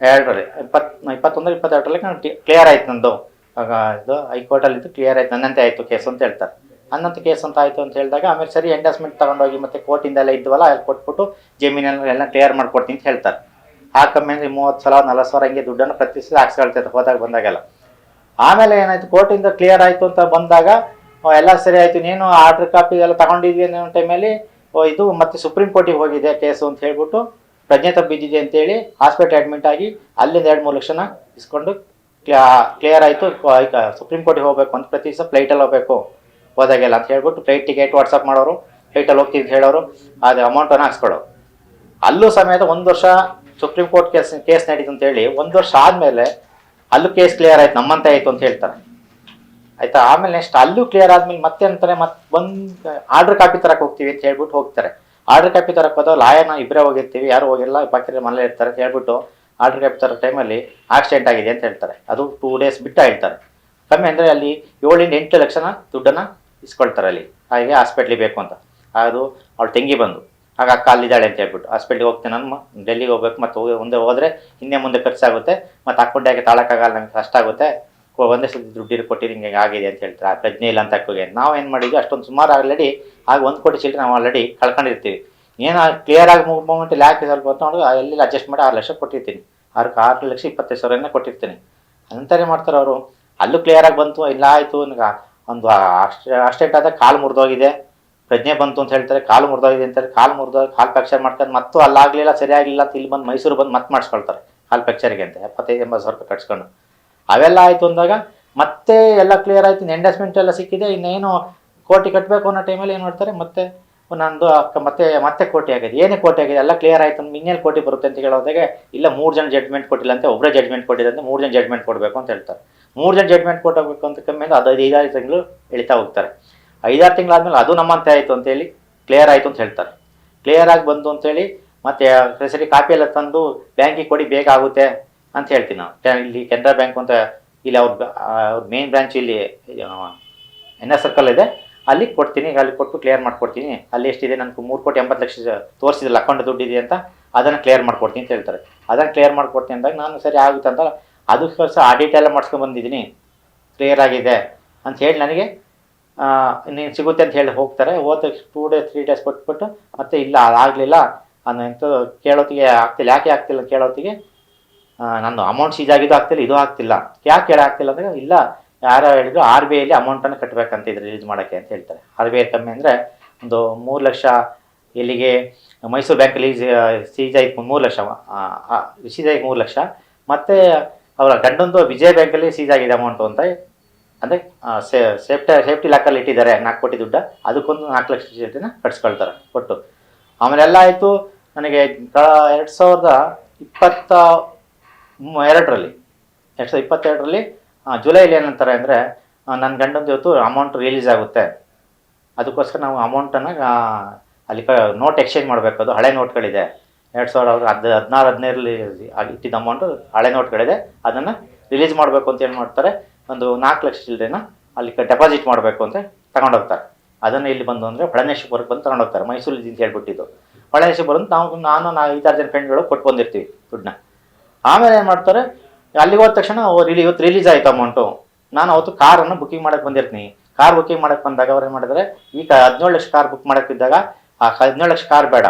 ಎರಡರಲ್ಲಿ ಇಪ್ಪತ್ ಇಪ್ಪತ್ತೊಂದು ಇಪ್ಪತ್ತೆರಡರಲ್ಲಿ ಕ್ಲಿಯರ್ ಆಯ್ತು ನಂದು. ಇದು ಹೈಕೋರ್ಟಲ್ಲಿ ಇದು ಕ್ಲಿಯರ್ ಆಯ್ತು, ನನ್ನಂತೆ ಆಯಿತು ಕೇಸು ಅಂತ ಹೇಳ್ತಾರೆ. ಅನ್ನಂತ ಕೇಸ್ ಅಂತ ಆಯಿತು ಅಂತ ಹೇಳಿದಾಗ ಆಮೇಲೆ ಸರಿ ಎಂಡಸ್ಮೆಂಟ್ ತಗೊಂಡೋಗಿ ಮತ್ತೆ ಕೋರ್ಟಿಂದ ಎಲ್ಲ ಇದ್ವಲ್ಲ, ಅಲ್ಲಿ ಕೊಟ್ಬಿಟ್ಟು ಜಮೀನಲ್ಲಿ ಎಲ್ಲ ಕ್ಲಿಯರ್ ಮಾಡ್ಕೊಡ್ತೀನಿ ಅಂತ ಹೇಳ್ತಾರೆ. ಆ ಕಮ್ಮಿ ಮೂವತ್ತು ಸಲ, ನಲ್ವತ್ತು ಸಾವಿರ ಹಂಗೆ ದುಡ್ಡನ್ನು ಪ್ರತಿ ಸಲ ಹೋದಾಗ ಬಂದಾಗೆಲ್ಲ. ಆಮೇಲೆ ಏನಾಯ್ತು, ಕೋರ್ಟಿಂದ ಕ್ಲಿಯರ್ ಆಯಿತು ಅಂತ ಬಂದಾಗ ಎಲ್ಲ ಸರಿ ಆಯಿತು, ನೀನು ಆರ್ಡರ್ ಕಾಪಿ ಎಲ್ಲ ತಗೊಂಡಿದ್ವಿ ಅನ್ನೋ ಟೈಮಲ್ಲಿ ಇದು ಮತ್ತೆ ಸುಪ್ರೀಂ ಕೋರ್ಟಿಗೆ ಹೋಗಿದೆ ಕೇಸು ಅಂತ ಹೇಳ್ಬಿಟ್ಟು ಪ್ರಜ್ಞೆ ತಪ್ಪಿದ್ದಿದೆ ಅಂತೇಳಿ ಹಾಸ್ಪಿಟಲ್ ಅಡ್ಮಿಟ್ ಆಗಿ ಅಲ್ಲಿಂದ ಎರಡು ಮೂರು ಲಕ್ಷನ ಇಸ್ಕೊಂಡು ಕ್ಲಿಯರ್ ಆಯಿತು ಸುಪ್ರೀಂ ಕೋರ್ಟಿಗೆ ಹೋಗಬೇಕು ಅಂತ ಪ್ರತಿ ದಿವಸ ಫ್ಲೈಟಲ್ಲಿ ಹೋಗ್ಬೇಕು, ಹೋದಾಗೆಲ್ಲ ಅಂತ ಹೇಳ್ಬಿಟ್ಟು ಫ್ಲೈಟ್ ಟಿಕೆಟ್ ವಾಟ್ಸಪ್ ಮಾಡೋರು ಫ್ಲೈಟಲ್ಲಿ ಹೋಗ್ತೀವಿ ಅಂತ ಹೇಳೋರು, ಅದು ಅಮೌಂಟನ್ನು ಹಾಕ್ಸ್ಕೊಳ್ಳೋರು. ಅಲ್ಲೂ ಸಮೇತ ಒಂದು ವರ್ಷ ಸುಪ್ರೀಂ ಕೋರ್ಟ್ ಕೇಸ್ ಕೇಸ್ ನಡೀತು ಅಂತ ಹೇಳಿ ಒಂದು ವರ್ಷ ಆದಮೇಲೆ ಅಲ್ಲೂ ಕೇಸ್ ಕ್ಲಿಯರ್ ಆಯ್ತು, ನಮ್ಮಂತೆ ಆಯಿತು ಅಂತ ಹೇಳ್ತಾರೆ. ಆಯಿತಾ? ಆಮೇಲೆ ನೆಕ್ಸ್ಟ್ ಅಲ್ಲೂ ಕ್ಲಿಯರ್ ಆದ್ಮೇಲೆ ಮತ್ತೆ ಅಂತಾರೆ ಮತ್ತೆ ಬಂದು ಆರ್ಡ್ರ್ ಕಾಪಿ ತರಕ್ಕೆ ಹೋಗ್ತೀವಿ ಅಂತ ಹೇಳ್ಬಿಟ್ಟು ಹೋಗ್ತಾರೆ. ಆರ್ಡರ್ ಕಾಪಿ ತರಕ್ಕೆ ಹೋದಾಗ ಲಾಯನ ಇಬ್ಬರೇ ಹೋಗಿರ್ತೀವಿ, ಯಾರು ಹೋಗಿಲ್ಲ ಬಾಕಿ ಮನೇಲಿ ಇರ್ತಾರೆ ಹೇಳ್ಬಿಟ್ಟು ಆರ್ಡರ್ ಕಾಪಿ ತರೋ ಟೈಮಲ್ಲಿ ಆಕ್ಸಿಡೆಂಟ್ ಆಗಿದೆ ಅಂತ ಹೇಳ್ತಾರೆ. ಅದು ಟೂ ಡೇಸ್ ಬಿಟ್ಟು ಹೇಳ್ತಾರೆ. ಕಮ್ಮಿ ಅಂದರೆ ಅಲ್ಲಿ ಏಳಿಂದ ಎಂಟು ಲಕ್ಷನ ದುಡ್ಡನ್ನು ಇಸ್ಕೊಳ್ತಾರೆ ಅಲ್ಲಿ. ಹಾಗೆ ಹಾಸ್ಪಿಟ್ಲಿಗೆ ಬೇಕು ಅಂತ. ಅದು ಅವಳು ತಂಗಿ ಬಂದು. ಆಗ ಅಕ್ಕ ಅಲ್ಲಿದ್ದಾಳೆ ಅಂತ ಹೇಳ್ಬಿಟ್ಟು ಹಾಸ್ಪಿಟ್ಲಿಗೆ ಹೋಗ್ತೀನಿ ನಾನು ಡೆಲ್ಲಿಗೆ ಹೋಗ್ಬೇಕು, ಮತ್ತು ಮುಂದೆ ಹೋದರೆ, ಹಿಂದೆ ಮುಂದೆ ಖರ್ಚಾಗುತ್ತೆ, ಮತ್ತು ಅಕೌಂಟ್ ಹಾಕಿ ತಾಳಕ್ಕಾಗಲ್ಲ ನಂಗೆ ಕಷ್ಟ ಆಗುತ್ತೆ ಒಂದೇ ಸಲ ದುಡ್ಡು ಕೊಟ್ಟಿರಿ ಹಿಂಗೆ ಆಗಿದೆ ಅಂತ ಹೇಳ್ತಾರೆ. ಆ ಪ್ರಜ್ಞೆ ಇಲ್ಲ ಅಂತ ಹಾಕೋಗಿ ನಾವು ಏನು ಮಾಡಿದ್ವಿ? ಅಷ್ಟೊಂದು ಸುಮಾರು ಆಲ್ರೆಡಿ ಆಗ ಒಂದು ಕೋಟಿ ಚಿಲ್ಲರೆ ನಾವು ಆಲ್ರೆಡಿ ಕಳ್ಕೊಂಡಿರ್ತೀವಿ. ಏನು ಕ್ಲಿಯರ್ ಆಗಿ ಮೂಮೆಂಟಲ್ಲಿ ಯಾಕೆ ಸ್ವಲ್ಪ ಅಂತ ನೋಡಿ ಎಲ್ಲಿ ಅಡ್ಜಸ್ಟ್ ಮಾಡಿ ಆರು ಲಕ್ಷ ಕೊಟ್ಟಿರ್ತೀನಿ. ಆರು ಆರು ಲಕ್ಷ ಇಪ್ಪತ್ತೈದು ಸಾವಿರನೇ ಕೊಟ್ಟಿರ್ತೀನಿ. ಅಂತಾರೆ ಮಾಡ್ತಾರೆ ಅವರು. ಅಲ್ಲೂ ಕ್ಲಿಯರ್ ಆಗಿ ಬಂತು, ಇಲ್ಲ ಆಯಿತು, ನನಗೆ ಒಂದು ಅಷ್ಟೇ ಅಷ್ಟೇಟ್ ಆದಾಗ ಕಾಲು ಮುರಿದೋಗಿದೆ. ಪ್ರಜ್ಞೆ ಬಂತು ಅಂತ ಹೇಳ್ತಾರೆ, ಕಾಲು ಮುರಿದೋಗಿದೆ ಅಂತಾರೆ. ಕಾಲು ಮುರಿದೋಗಿ ಕಾಲು ಫ್ಯಾಕ್ಚರ್ ಮಾಡ್ಕೊಂಡು ಮತ್ತು ಅಲ್ಲಾಗಲಿಲ್ಲ ಸರಿಯಾಗಿಲ್ಲ ಅಂತ ಇಲ್ಲಿ ಬಂದು ಮೈಸೂರು ಬಂದು ಮತ್ತೆ ಮಾಡಿಸ್ಕೊಳ್ತಾರೆ, ಕಾಲು ಪ್ಯಾಕ್ಚರಿಗೆ ಅಂತ. ಎಪ್ಪತ್ತೈದು, ಎಂಬತ್ತು ಸಾವಿರ ರೂಪಾಯಿ ಕಟ್ಸ್ಕೊಂಡು. ಅವೆಲ್ಲ ಆಯಿತು ಅಂದಾಗ ಮತ್ತೆ ಎಲ್ಲ ಕ್ಲಿಯರ್ ಆಯ್ತು ಎಂಡಸ್ಮೆಂಟ್ ಎಲ್ಲ ಸಿಕ್ಕಿದೆ ಇನ್ನೇನು ಕೋಟಿ ಕಟ್ಟಬೇಕು ಅನ್ನೋ ಟೈಮಲ್ಲಿ ಏನು ಮಾಡ್ತಾರೆ? ಮತ್ತೆ ನಂದು ಅಕ್ಕ ಮತ್ತೆ ಮತ್ತೆ ಕೋಟಿ ಆಗಿದೆ. ಏನೇ ಕೋಟಿ ಆಗಿದೆ, ಎಲ್ಲ ಕ್ಲಿಯರ್ ಆಯ್ತು ಇನ್ನೇನು ಕೋಟಿ ಬರುತ್ತೆ ಅಂತ ಹೇಳೋದಾಗೆ ಇಲ್ಲ ಮೂರು ಜನ ಜಡ್ಜ್ಮೆಂಟ್ ಕೊಟ್ಟಿಲ್ಲ ಅಂತ ಒಬ್ಬರೇ ಜಡ್ಜ್ಮೆಂಟ್ ಅಂತ ಮೂರು ಜನ ಜಡ್ಜ್ಮೆಂಟ್ ಕೊಡಬೇಕು ಅಂತ ಹೇಳ್ತಾರೆ. ಮೂರು ಜನ ಜಡ್ಜ್ಮೆಂಟ್ ಕೊಟ್ಟೋಗ್ಬೇಕು ಅಂತ ಕಮ್ಮಿ ಅದು ಐದಾರು ತಿಂಗಳು ಎಳಿತಾ ಹೋಗ್ತಾರೆ. ಐದಾರು ತಿಂಗಳಾದ್ಮೇಲೆ ಅದು ನಮ್ಮಂತೆ ಆಯಿತು ಅಂತೇಳಿ ಕ್ಲಿಯರ್ ಆಯಿತು ಅಂತ ಹೇಳ್ತಾರೆ. ಕ್ಲಿಯರ್ ಆಗಿ ಬಂತು ಅಂತೇಳಿ ಮತ್ತೆ ಸರಿ ಕಾಪಿ ಎಲ್ಲ ತಂದು ಬ್ಯಾಂಕಿಗೆ ಕೊಡಿ, ಬೇಗ ಆಗುತ್ತೆ. ಅಂತ ಹೇಳ್ತೀನಿ ನಾವು ಇಲ್ಲಿ ಕೆನರಾ ಬ್ಯಾಂಕ್ ಅಂತ ಇಲ್ಲಿ ಅವ್ರ ಅವ್ರ ಮೇನ್ ಬ್ರಾಂಚ್ ಇಲ್ಲಿ ಎನ್ ಎಸ್ ಸರ್ಕಲ್ ಇದೆ. ಅಲ್ಲಿ ಕೊಡ್ತೀನಿ, ಅಲ್ಲಿ ಕೊಟ್ಟು ಕ್ಲಿಯರ್ ಮಾಡ್ಕೊಡ್ತೀನಿ. ಅಲ್ಲಿ ಎಷ್ಟಿದೆ? ನನಗೆ ಮೂರು ಕೋಟಿ ಎಂಬತ್ತು ಲಕ್ಷ ತೋರಿಸಿದ್ರಲ್ಲ, ಅಕೌಂಟ್ ಇದೆ ಅಂತ, ಅದನ್ನು ಕ್ಲಿಯರ್ ಮಾಡ್ಕೊಡ್ತೀನಿ ಅಂತ ಹೇಳ್ತಾರೆ. ಅದನ್ನು ಕ್ಲಿಯರ್ ಮಾಡ್ಕೊಡ್ತೀನಿ ಅಂದಾಗ ನಾನು ಸರಿ ಆಗುತ್ತೆ ಅಂತ ಅದಕ್ಕೋಸ್ಕರ ಆಡಿಟ್ ಎಲ್ಲ ಮಾಡ್ಸ್ಕೊಂಡು ಬಂದಿದ್ದೀನಿ. ಕ್ಲಿಯರ್ ಆಗಿದೆ ಅಂತ ಹೇಳಿ ನನಗೆ ನೀನು ಸಿಗುತ್ತೆ ಅಂತ ಹೇಳಿ ಹೋಗ್ತಾರೆ. ಹೋದ ಟೂ ಡೇಸ್ ತ್ರೀ ಡೇಸ್ ಕೊಟ್ಬಿಟ್ಟು ಮತ್ತೆ ಇಲ್ಲ ಅದಾಗಲಿಲ್ಲ ಅನ್ನೋ ಕೇಳೋತ್ತಿಗೆ ಆಗ್ತಿಲ್ಲ. ಯಾಕೆ ಆಗ್ತಿಲ್ಲ ಕೇಳೋತ್ತಿಗೆ ನಂದು ಅಮೌಂಟ್ ಸೀಜ್ ಆಗಿದ್ದು ಆಗ್ತಿಲ್ಲ, ಇದು ಆಗ್ತಿಲ್ಲ. ಯಾಕೆ ಕೇಳ ಆಗ್ತಿಲ್ಲ ಅಂದರೆ, ಇಲ್ಲ, ಯಾರೋ ಹೇಳಿದ್ರು ಆರ್ ಬಿ ಐಲಿ ಅಮೌಂಟನ್ನು ಕಟ್ಟಬೇಕಂತ ಇದ್ರೆ ರಿಲೀಸ್ ಮಾಡೋಕ್ಕೆ ಅಂತ ಹೇಳ್ತಾರೆ. ಆರ್ ಬಿ ಐ ಕಮ್ಮಿ ಅಂದರೆ ಒಂದು ಮೂರು ಲಕ್ಷ ಇಲ್ಲಿಗೆ ಮೈಸೂರು ಬ್ಯಾಂಕಲ್ಲಿ ಸೀಜ್ ಆಯ್ತು ಮೂರು ಲಕ್ಷ ಸೀಜ್ ಆಗಿ ಮೂರು ಲಕ್ಷ. ಮತ್ತು ಅವರ ಗಂಡೊಂದು ವಿಜಯ ಬ್ಯಾಂಕಲ್ಲಿ ಸೀಜ್ ಆಗಿದೆ ಅಮೌಂಟು ಅಂತ, ಅಂದರೆ ಸೇಫ್ಟಿ ಸೇಫ್ಟಿ ಲಾಕಲ್ಲಿ ಇಟ್ಟಿದ್ದಾರೆ, ನಾಲ್ಕು ಕೋಟಿ ದುಡ್ಡು. ಅದಕ್ಕೊಂದು ನಾಲ್ಕು ಲಕ್ಷ ಜೊತೆನ ಕಟ್ಸ್ಕೊಳ್ತಾರೆ, ಕೊಟ್ಟು. ಆಮೇಲೆ ಎಲ್ಲ ಆಯಿತು, ನನಗೆ ಎರಡು ಸಾವಿರದ ಇಪ್ಪತ್ತ ಎರಡರಲ್ಲಿ. ಎರಡು ಸಾವಿರದ ಇಪ್ಪತ್ತೆರಡರಲ್ಲಿ ಜುಲೈಲಿ ಏನಂತಾರೆ ಅಂದರೆ ನನ್ನ ಗಂಡಂದು ಇವತ್ತು ಅಮೌಂಟ್ ರಿಲೀಸ್ ಆಗುತ್ತೆ. ಅದಕ್ಕೋಸ್ಕರ ನಾವು ಅಮೌಂಟನ್ನು ಅಲ್ಲಿ ಕ ನೋಟ್ ಎಕ್ಸ್ಚೇಂಜ್ ಮಾಡಬೇಕು. ಅದು ಹಳೆ ನೋಟ್ಗಳಿದೆ ಎರಡು ಸಾವಿರ ಹದ್, ಹದಿನಾರು, ಹದಿನೈದರಲ್ಲಿ ಇಟ್ಟಿದ್ದ ಅಮೌಂಟು ಹಳೆ ನೋಟ್ಗಳಿದೆ ಅದನ್ನು ರಿಲೀಸ್ ಮಾಡಬೇಕು ಅಂತ ಏನು ಮಾಡ್ತಾರೆ, ಒಂದು ನಾಲ್ಕು ಲಕ್ಷ ಚಿಲ್ಲರೆನ ಅಲ್ಲಿ ಡೆಪಾಸಿಟ್ ಮಾಡಬೇಕು ಅಂತ ತಗೊಂಡೋಗ್ತಾರೆ. ಅದನ್ನು ಇಲ್ಲಿ ಬಂದು ಅಂದರೆ ಹೊಳೆನೇಶ್ವರಕ್ಕೆ ಬಂದು ತಗೊಂಡೋಗ್ತಾರೆ. ಮೈಸೂರಲ್ಲಿ ಅಂತ ಹೇಳ್ಬಿಟ್ಟಿದ್ದು. ಹೊಳೆನೇಶ್ವರ ಬಂದು ನಾವು, ನಾನು, ನಾ ಐದಾರು ಜನ ಫ್ರೆಂಡ್ಗಳು ಕೊಟ್ಟು ಬಂದಿರ್ತೀವಿ ದುಡ್ಡನ್ನ. ಆಮೇಲೆ ಏನು ಮಾಡ್ತಾರೆ? ಅಲ್ಲಿಗೆ ಹೋದ ತಕ್ಷಣ ಇಲ್ಲಿ ಇವತ್ತು ರಿಲೀಸ್ ಆಯ್ತು ಅಮೌಂಟು ನಾನು ಅವತ್ತು ಕಾರನ್ನು ಬುಕಿಂಗ್ ಮಾಡಕ್ಕೆ ಬಂದಿರ್ತೀನಿ. ಕಾರ್ ಬುಕಿಂಗ್ ಮಾಡಕ್ಕೆ ಬಂದಾಗ ಅವ್ರು ಏನು ಮಾಡಿದ್ರೆ? ಈಗ ಹದಿನೇಳು ಲಕ್ಷ ಕಾರ್ ಬುಕ್ ಮಾಡಕ್ಕಿದ್ದಾಗ, ಆ ಹದಿನೇಳು ಲಕ್ಷ ಕಾರ್ ಬೇಡ.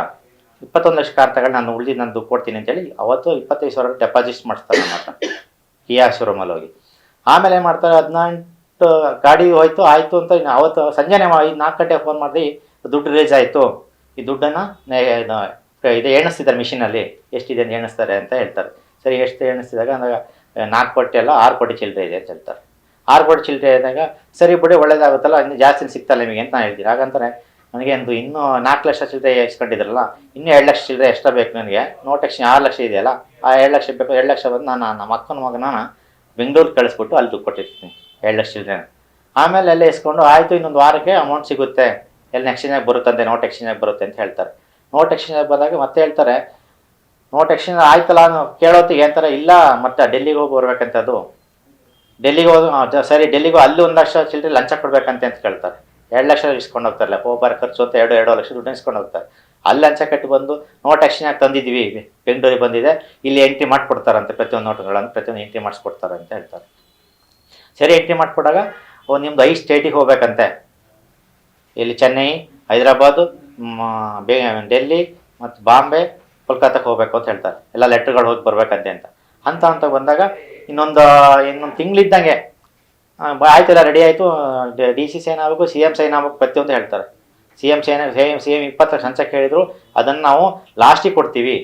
ಇಪ್ಪತ್ತೊಂದು ಲಕ್ಷ ಕಾರ್ ತಗೊಂಡು ನಾನು ಉಳಿದು ನಾನು ದುಡ್ಡು ಕೊಡ್ತೀನಿ ಅಂತೇಳಿ ಅವತ್ತು ಇಪ್ಪತ್ತೈದು ಸಾವಿರ ಡೆಪಾಸಿಟ್ ಮಾಡಿಸ್ತಾರೆ ಮಾತ್ರ ಕಿಯಾ ಶೋರೂಮಲ್ಲಿ ಹೋಗಿ. ಆಮೇಲೆ ಏನು ಮಾಡ್ತಾರೆ? ಹದಿನೆಂಟು ಗಾಡಿ ಹೋಯ್ತು, ಆಯಿತು ಅಂತ ಅವತ್ತು ಸಂಜೆನೇ ಐದು ನಾಲ್ಕು ಗಂಟೆಗೆ ಫೋನ್ ಮಾಡಿ ದುಡ್ಡು ರಿಲೀಸ್ ಆಯಿತು. ಈ ದುಡ್ಡನ್ನು ಇದು ಎಣಿಸ್ತಿದ್ದಾರೆ ಮಿಷಿನಲ್ಲಿ ಎಷ್ಟಿದೆ ಅಂತ ಎಣಿಸ್ತಾರೆ ಅಂತ ಹೇಳ್ತಾರೆ. ಸರಿ, ಎಷ್ಟು ಎಣಿಸಿದಾಗ ಅಂದಾಗ ನಾಲ್ಕು ಪಟ್ಟಿ ಅಲ್ಲ, ಆರು ಪಟ್ಟಿ ಚಿಲ್ಲರೆ ಇದೆ ಅಂತ ಹೇಳ್ತಾರೆ. ಆರು ಪಟ್ಟಿ ಚಿಲ್ಲರೆ ಇದ್ದಾಗ ಸರಿ ಬಿಡಿ, ಒಳ್ಳೇದಾಗುತ್ತಲ್ಲ, ಇನ್ನು ಜಾಸ್ತಿ ಸಿಗ್ತಲ್ಲ ನಿಮಗೆ ಅಂತ ನಾನು ಹಾಗಂತಾರೆ ನನಗೆ ಒಂದು ಇನ್ನೂ ನಾಲ್ಕು ಲಕ್ಷ ಚಿಲ್ಲರೆ ಇಸ್ಕೊಂಡಿದ್ರಲ್ಲ, ಇನ್ನೂ ಎರಡು ಲಕ್ಷ ಚಿಲ್ಲರೆ ಎಷ್ಟು ಬೇಕು ನನಗೆ. ನೋಟ್ ಎಕ್ಷನ್ ಆರು ಲಕ್ಷ ಇದೆಯಲ್ಲ, ಆ ಎರಡು ಲಕ್ಷ ಬೇಕು, ಎರಡು ಲಕ್ಷ ಬಂದು ನಾನು, ನಮ್ಮ ಅಕ್ಕನ ಮಗನ ಬೆಂಗಳೂರು ಕಳಿಸ್ಬಿಟ್ಟು ಅಲ್ಲಿ ದುಡ್ಡು ಕೊಟ್ಟಿರ್ತೀನಿ, ಎರಡು ಲಕ್ಷ ಚಿಲ್ಲರೆ ಆಮೇಲೆ ಎಲ್ಲ ಇಸ್ಕೊಂಡು, ಆಯಿತು, ಇನ್ನೊಂದು ವಾರಕ್ಕೆ ಅಮೌಂಟ್ ಸಿಗುತ್ತೆ. ಎಲ್ಲಿ ಎಕ್ಸ್ಚೇಂಜಾಗಿ ಬರುತ್ತಂತೆ ನೋಟ್ ಎಕ್ಸ್ಚೇಂಜಾಗಿ ಬರುತ್ತೆ ಅಂತ ಹೇಳ್ತಾರೆ. ನೋಟ್ ಎಕ್ಸ್ಚೇಂಜಾಗಿ ಬಂದಾಗ ಮತ್ತೆ ಹೇಳ್ತಾರೆ ನೋಟ್ ಎಕ್ಸ್ಚೇಂಜ್ ಆಯ್ತಲ್ಲ ಕೇಳೋತಿಗೆ ಅಂತಾರೆ ಇಲ್ಲ, ಮತ್ತೆ ಡೆಲ್ಲಿಗೆ ಹೋಗಿ ಬರ್ಬೇಕಂತ ಅದು ಡೆಲ್ಲಿಗೆ ಹೋದ ಸರಿ, ಡೆಲ್ಲಿಗೆ ಅಲ್ಲಿ ಒಂದು ಲಕ್ಷ ಚಿಲ್ಲರೆ ಲಂಚ ಕೊಡ್ಬೇಕಂತೆ ಅಂತ ಕೇಳ್ತಾರೆ. ಎರಡು ಲಕ್ಷ ಇಸ್ಕೊಂಡು ಹೋಗ್ತಾರಲ್ಲ ಹೋಗ್ಬಾರ ಖರ್ಚು ಅಂತ ಎರಡು ಎರಡು ಲಕ್ಷ ದುಡ್ಡು ಇಸ್ಕೊಂಡು ಹೋಗ್ತಾರೆ. ಅಲ್ಲಿ ಲಂಚ ಕಟ್ಟಿ ಬಂದು ನೋಟ್ ಎಕ್ಸ್ಚೇಂಜ್ ತಂದಿದ್ದೀವಿ, ಬೆಂಗಳೂರಿಗೆ ಬಂದಿದೆ, ಇಲ್ಲಿ ಎಂಟ್ರಿ ಮಾಡಿಕೊಡ್ತಾರಂತೆ ಪ್ರತಿಯೊಂದು ನೋಟ್ಗಳನ್ನು, ಪ್ರತಿಯೊಂದು ಎಂಟ್ರಿ ಮಾಡಿಸ್ಕೊಡ್ತಾರೆ ಅಂತ ಹೇಳ್ತಾರೆ. ಸರಿ, ಎಂಟ್ರಿ ಮಾಡಿಕೊಡಾಗ, ಓ, ನಿಮ್ದು ಐದು ಸ್ಟೇಟಿಗೆ ಹೋಗ್ಬೇಕಂತೆ. ಇಲ್ಲಿ ಚೆನ್ನೈ, ಹೈದರಾಬಾದು ಬೆ, ಡೆಲ್ಲಿ, ಮತ್ತು ಬಾಂಬೆ ಕೋಲ್ಕತ್ತಾಕ್ಕೆ ಹೋಗ್ಬೇಕು ಅಂತ ಹೇಳ್ತಾರೆ. ಎಲ್ಲ ಲೆಟ್ರ್ಗಳು ಹೋಗಿ ಬರ್ಬೇಕಂತೆ ಅಂತ. ಅಂತ ಅಂತ ಬಂದಾಗ ಇನ್ನೊಂದು ಇನ್ನೊಂದು ತಿಂಗಳಿದ್ದಂಗೆ ಆಯ್ತಲ್ಲ ರೆಡಿ ಆಯಿತು ಡಿ ಸಿ ಸೈನ್ ಆಗಬೇಕು, ಸಿ ಎಂ ಸೈನ್ ಆಗಬೇಕು ಪ್ರತಿಯೊಂದು ಹೇಳ್ತಾರೆ. C M sign C M C M ಇಪ್ಪತ್ತು ಅದನ್ನ ಹೇಳಿದ್ರು ಅದನ್ನು ನಾವು ಲಾಸ್ಟಿಗೆ ಕೊಡ್ತೀವಿ.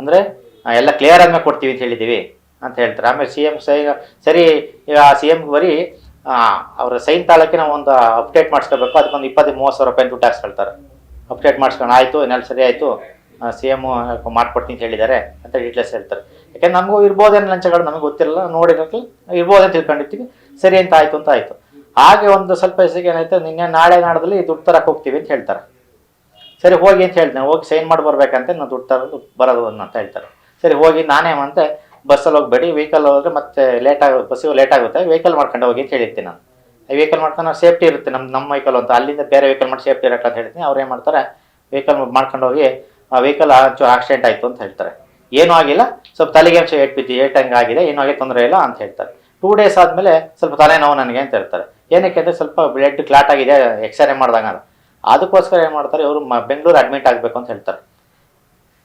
ಅಂದರೆ ಎಲ್ಲ ಕ್ಲಿಯರ್ ಆದ್ಮೇಲೆ ಕೊಡ್ತೀವಿ ಅಂತ ಹೇಳಿದ್ದೀವಿ ಅಂತ ಹೇಳ್ತಾರೆ. ಆಮೇಲೆ ಸಿ ಎಂ ಸೈ ಸರಿ, ಈಗ ಸಿ ಎಂ ಬರೀ ಅವರ ಸೈನ್ ತಾಳಕ್ಕೆ ನಾವು ಒಂದು ಅಪ್ಡೇಟ್ ಮಾಡಿಸ್ಕೋಬೇಕು. ಅದಕ್ಕೊಂದು ಇಪ್ಪತ್ತು, ಮೂವತ್ತು ಸಾವಿರ ರೂಪಾಯಿ ದುಡ್ಡು ಹಾಕ್ಸ್ಕೊಳ್ತಾರೆ ಅಪ್ಡೇಟ್ ಮಾಡಿಸ್ಕೊಂಡು ಆಯಿತು ಇನ್ನೆಲ್ಲ ಸರಿ ಆಯಿತು. ಸಿ ಎಂ ಮಾಡ್ಕೊಡ್ತೀನಿ ಅಂತ ಹೇಳಿದ್ದಾರೆ ಅಂತ ಡೀಟೇಲ್ಸ್ ಹೇಳ್ತಾರೆ. ಯಾಕೆಂದ್ರೆ ನಮಗೂ ಇರ್ಬೋದೇನು ಲಂಚಗಳು ನಮಗೆ ಗೊತ್ತಿರಲ್ಲ ನೋಡಿರೋಕ್ಕೆ ಅಂತ ತಿಳ್ಕೊಂಡಿರ್ತೀವಿ. ಸರಿ, ಅಂತ ಆಯಿತು ಅಂತ ಆಯಿತು. ಹಾಗೆ ಒಂದು ಸ್ವಲ್ಪ ಹೆಸರಿಗೆ ಏನಾಯ್ತು, ನಿನ್ನೆ ನಾಳೆ ನಾಡದಲ್ಲಿ ದುಡ್ಡು ತರಕ್ಕೆ ಹೋಗ್ತೀವಿ ಅಂತ ಹೇಳ್ತಾರೆ. ಸರಿ, ಹೋಗಿ ಅಂತ ಹೇಳ್ತೀನಿ ಹೋಗಿ ಸೈನ್ ಮಾಡಿ ಬರ್ಬೇಕಂತ, ನಾನು ದುಡ್ಡು ತರೋದು, ಬರೋದು ಅಂತ ಹೇಳ್ತಾರೆ. ಸರಿ, ಹೋಗಿ ನಾನೇ ಮತ್ತೆ ಬಸ್ಸಲ್ಲಿ ಹೋಗಬೇಡಿ ವೆಹಿಕಲ್ ಹೋದ್ರೆ ಮತ್ತೆ ಲೇಟ್ ಆಗ ಬಸ್ಸಿಗೆ ಲೇಟ್ ಆಗುತ್ತೆ ವೆಹಿಕಲ್ ಮಾಡ್ಕೊಂಡು ಹೋಗಿ ಅಂತ ಹೇಳಿರ್ತೀನಿ ನಾನು. ವೆಹಿಕಲ್ ಮಾಡ್ಕೊಂಡು ಸೇಫ್ಟಿ ಇರುತ್ತೆ ನಮ್ಮ ನಮ್ಮ ವೆಹಿಕಲ್ ಅಂತ. ಅಲ್ಲಿಂದ ಬೇರೆ ವೆಹಿಕಲ್ ಮಾಡಿ ಸೇಫ್ಟಿ ಇರಕ್ಕೆ ಅಂತ ಹೇಳ್ತೀನಿ ಅವ್ರು ಏನು ಮಾಡ್ತಾರೆ ವೆಹಿಕಲ್ ಮಾಡ್ಕೊಂಡು ಹೋಗಿ ಆ ವೆಹಿಕಲ್ ಒಂಚೂರು ಆಕ್ಸಿಡೆಂಟ್ ಆಯಿತು ಅಂತ ಹೇಳ್ತಾರೆ. ಏನೂ ಆಗಿಲ್ಲ, ಸ್ವಲ್ಪ ತಲೆಗೆ ಅಂಶ ಏಟ್ ಬಿದ್ದು ಏಟಂಗೆ ಆಗಿದೆ, ಏನೂ ಆಗಿ ತೊಂದರೆ ಇಲ್ಲ ಅಂತ ಹೇಳ್ತಾರೆ. ಟೂ ಡೇಸ್ ಆದಮೇಲೆ ಸ್ವಲ್ಪ ತಲೆನೋವು ನನಗೆ ಅಂತ ಹೇಳ್ತಾರೆ. ಏನಕ್ಕೆ ಅಂದರೆ ಸ್ವಲ್ಪ ಬ್ಲಡ್ ಕ್ಲಾಟ್ ಆಗಿದೆ ಎಕ್ಸ್ರೇ ಮಾಡಿದಾಗ ಅದಕ್ಕೋಸ್ಕರ ಏನು ಮಾಡ್ತಾರೆ, ಇವರು ಬೆಂಗಳೂರು ಅಡ್ಮಿಟ್ ಆಗಬೇಕು ಅಂತ ಹೇಳ್ತಾರೆ.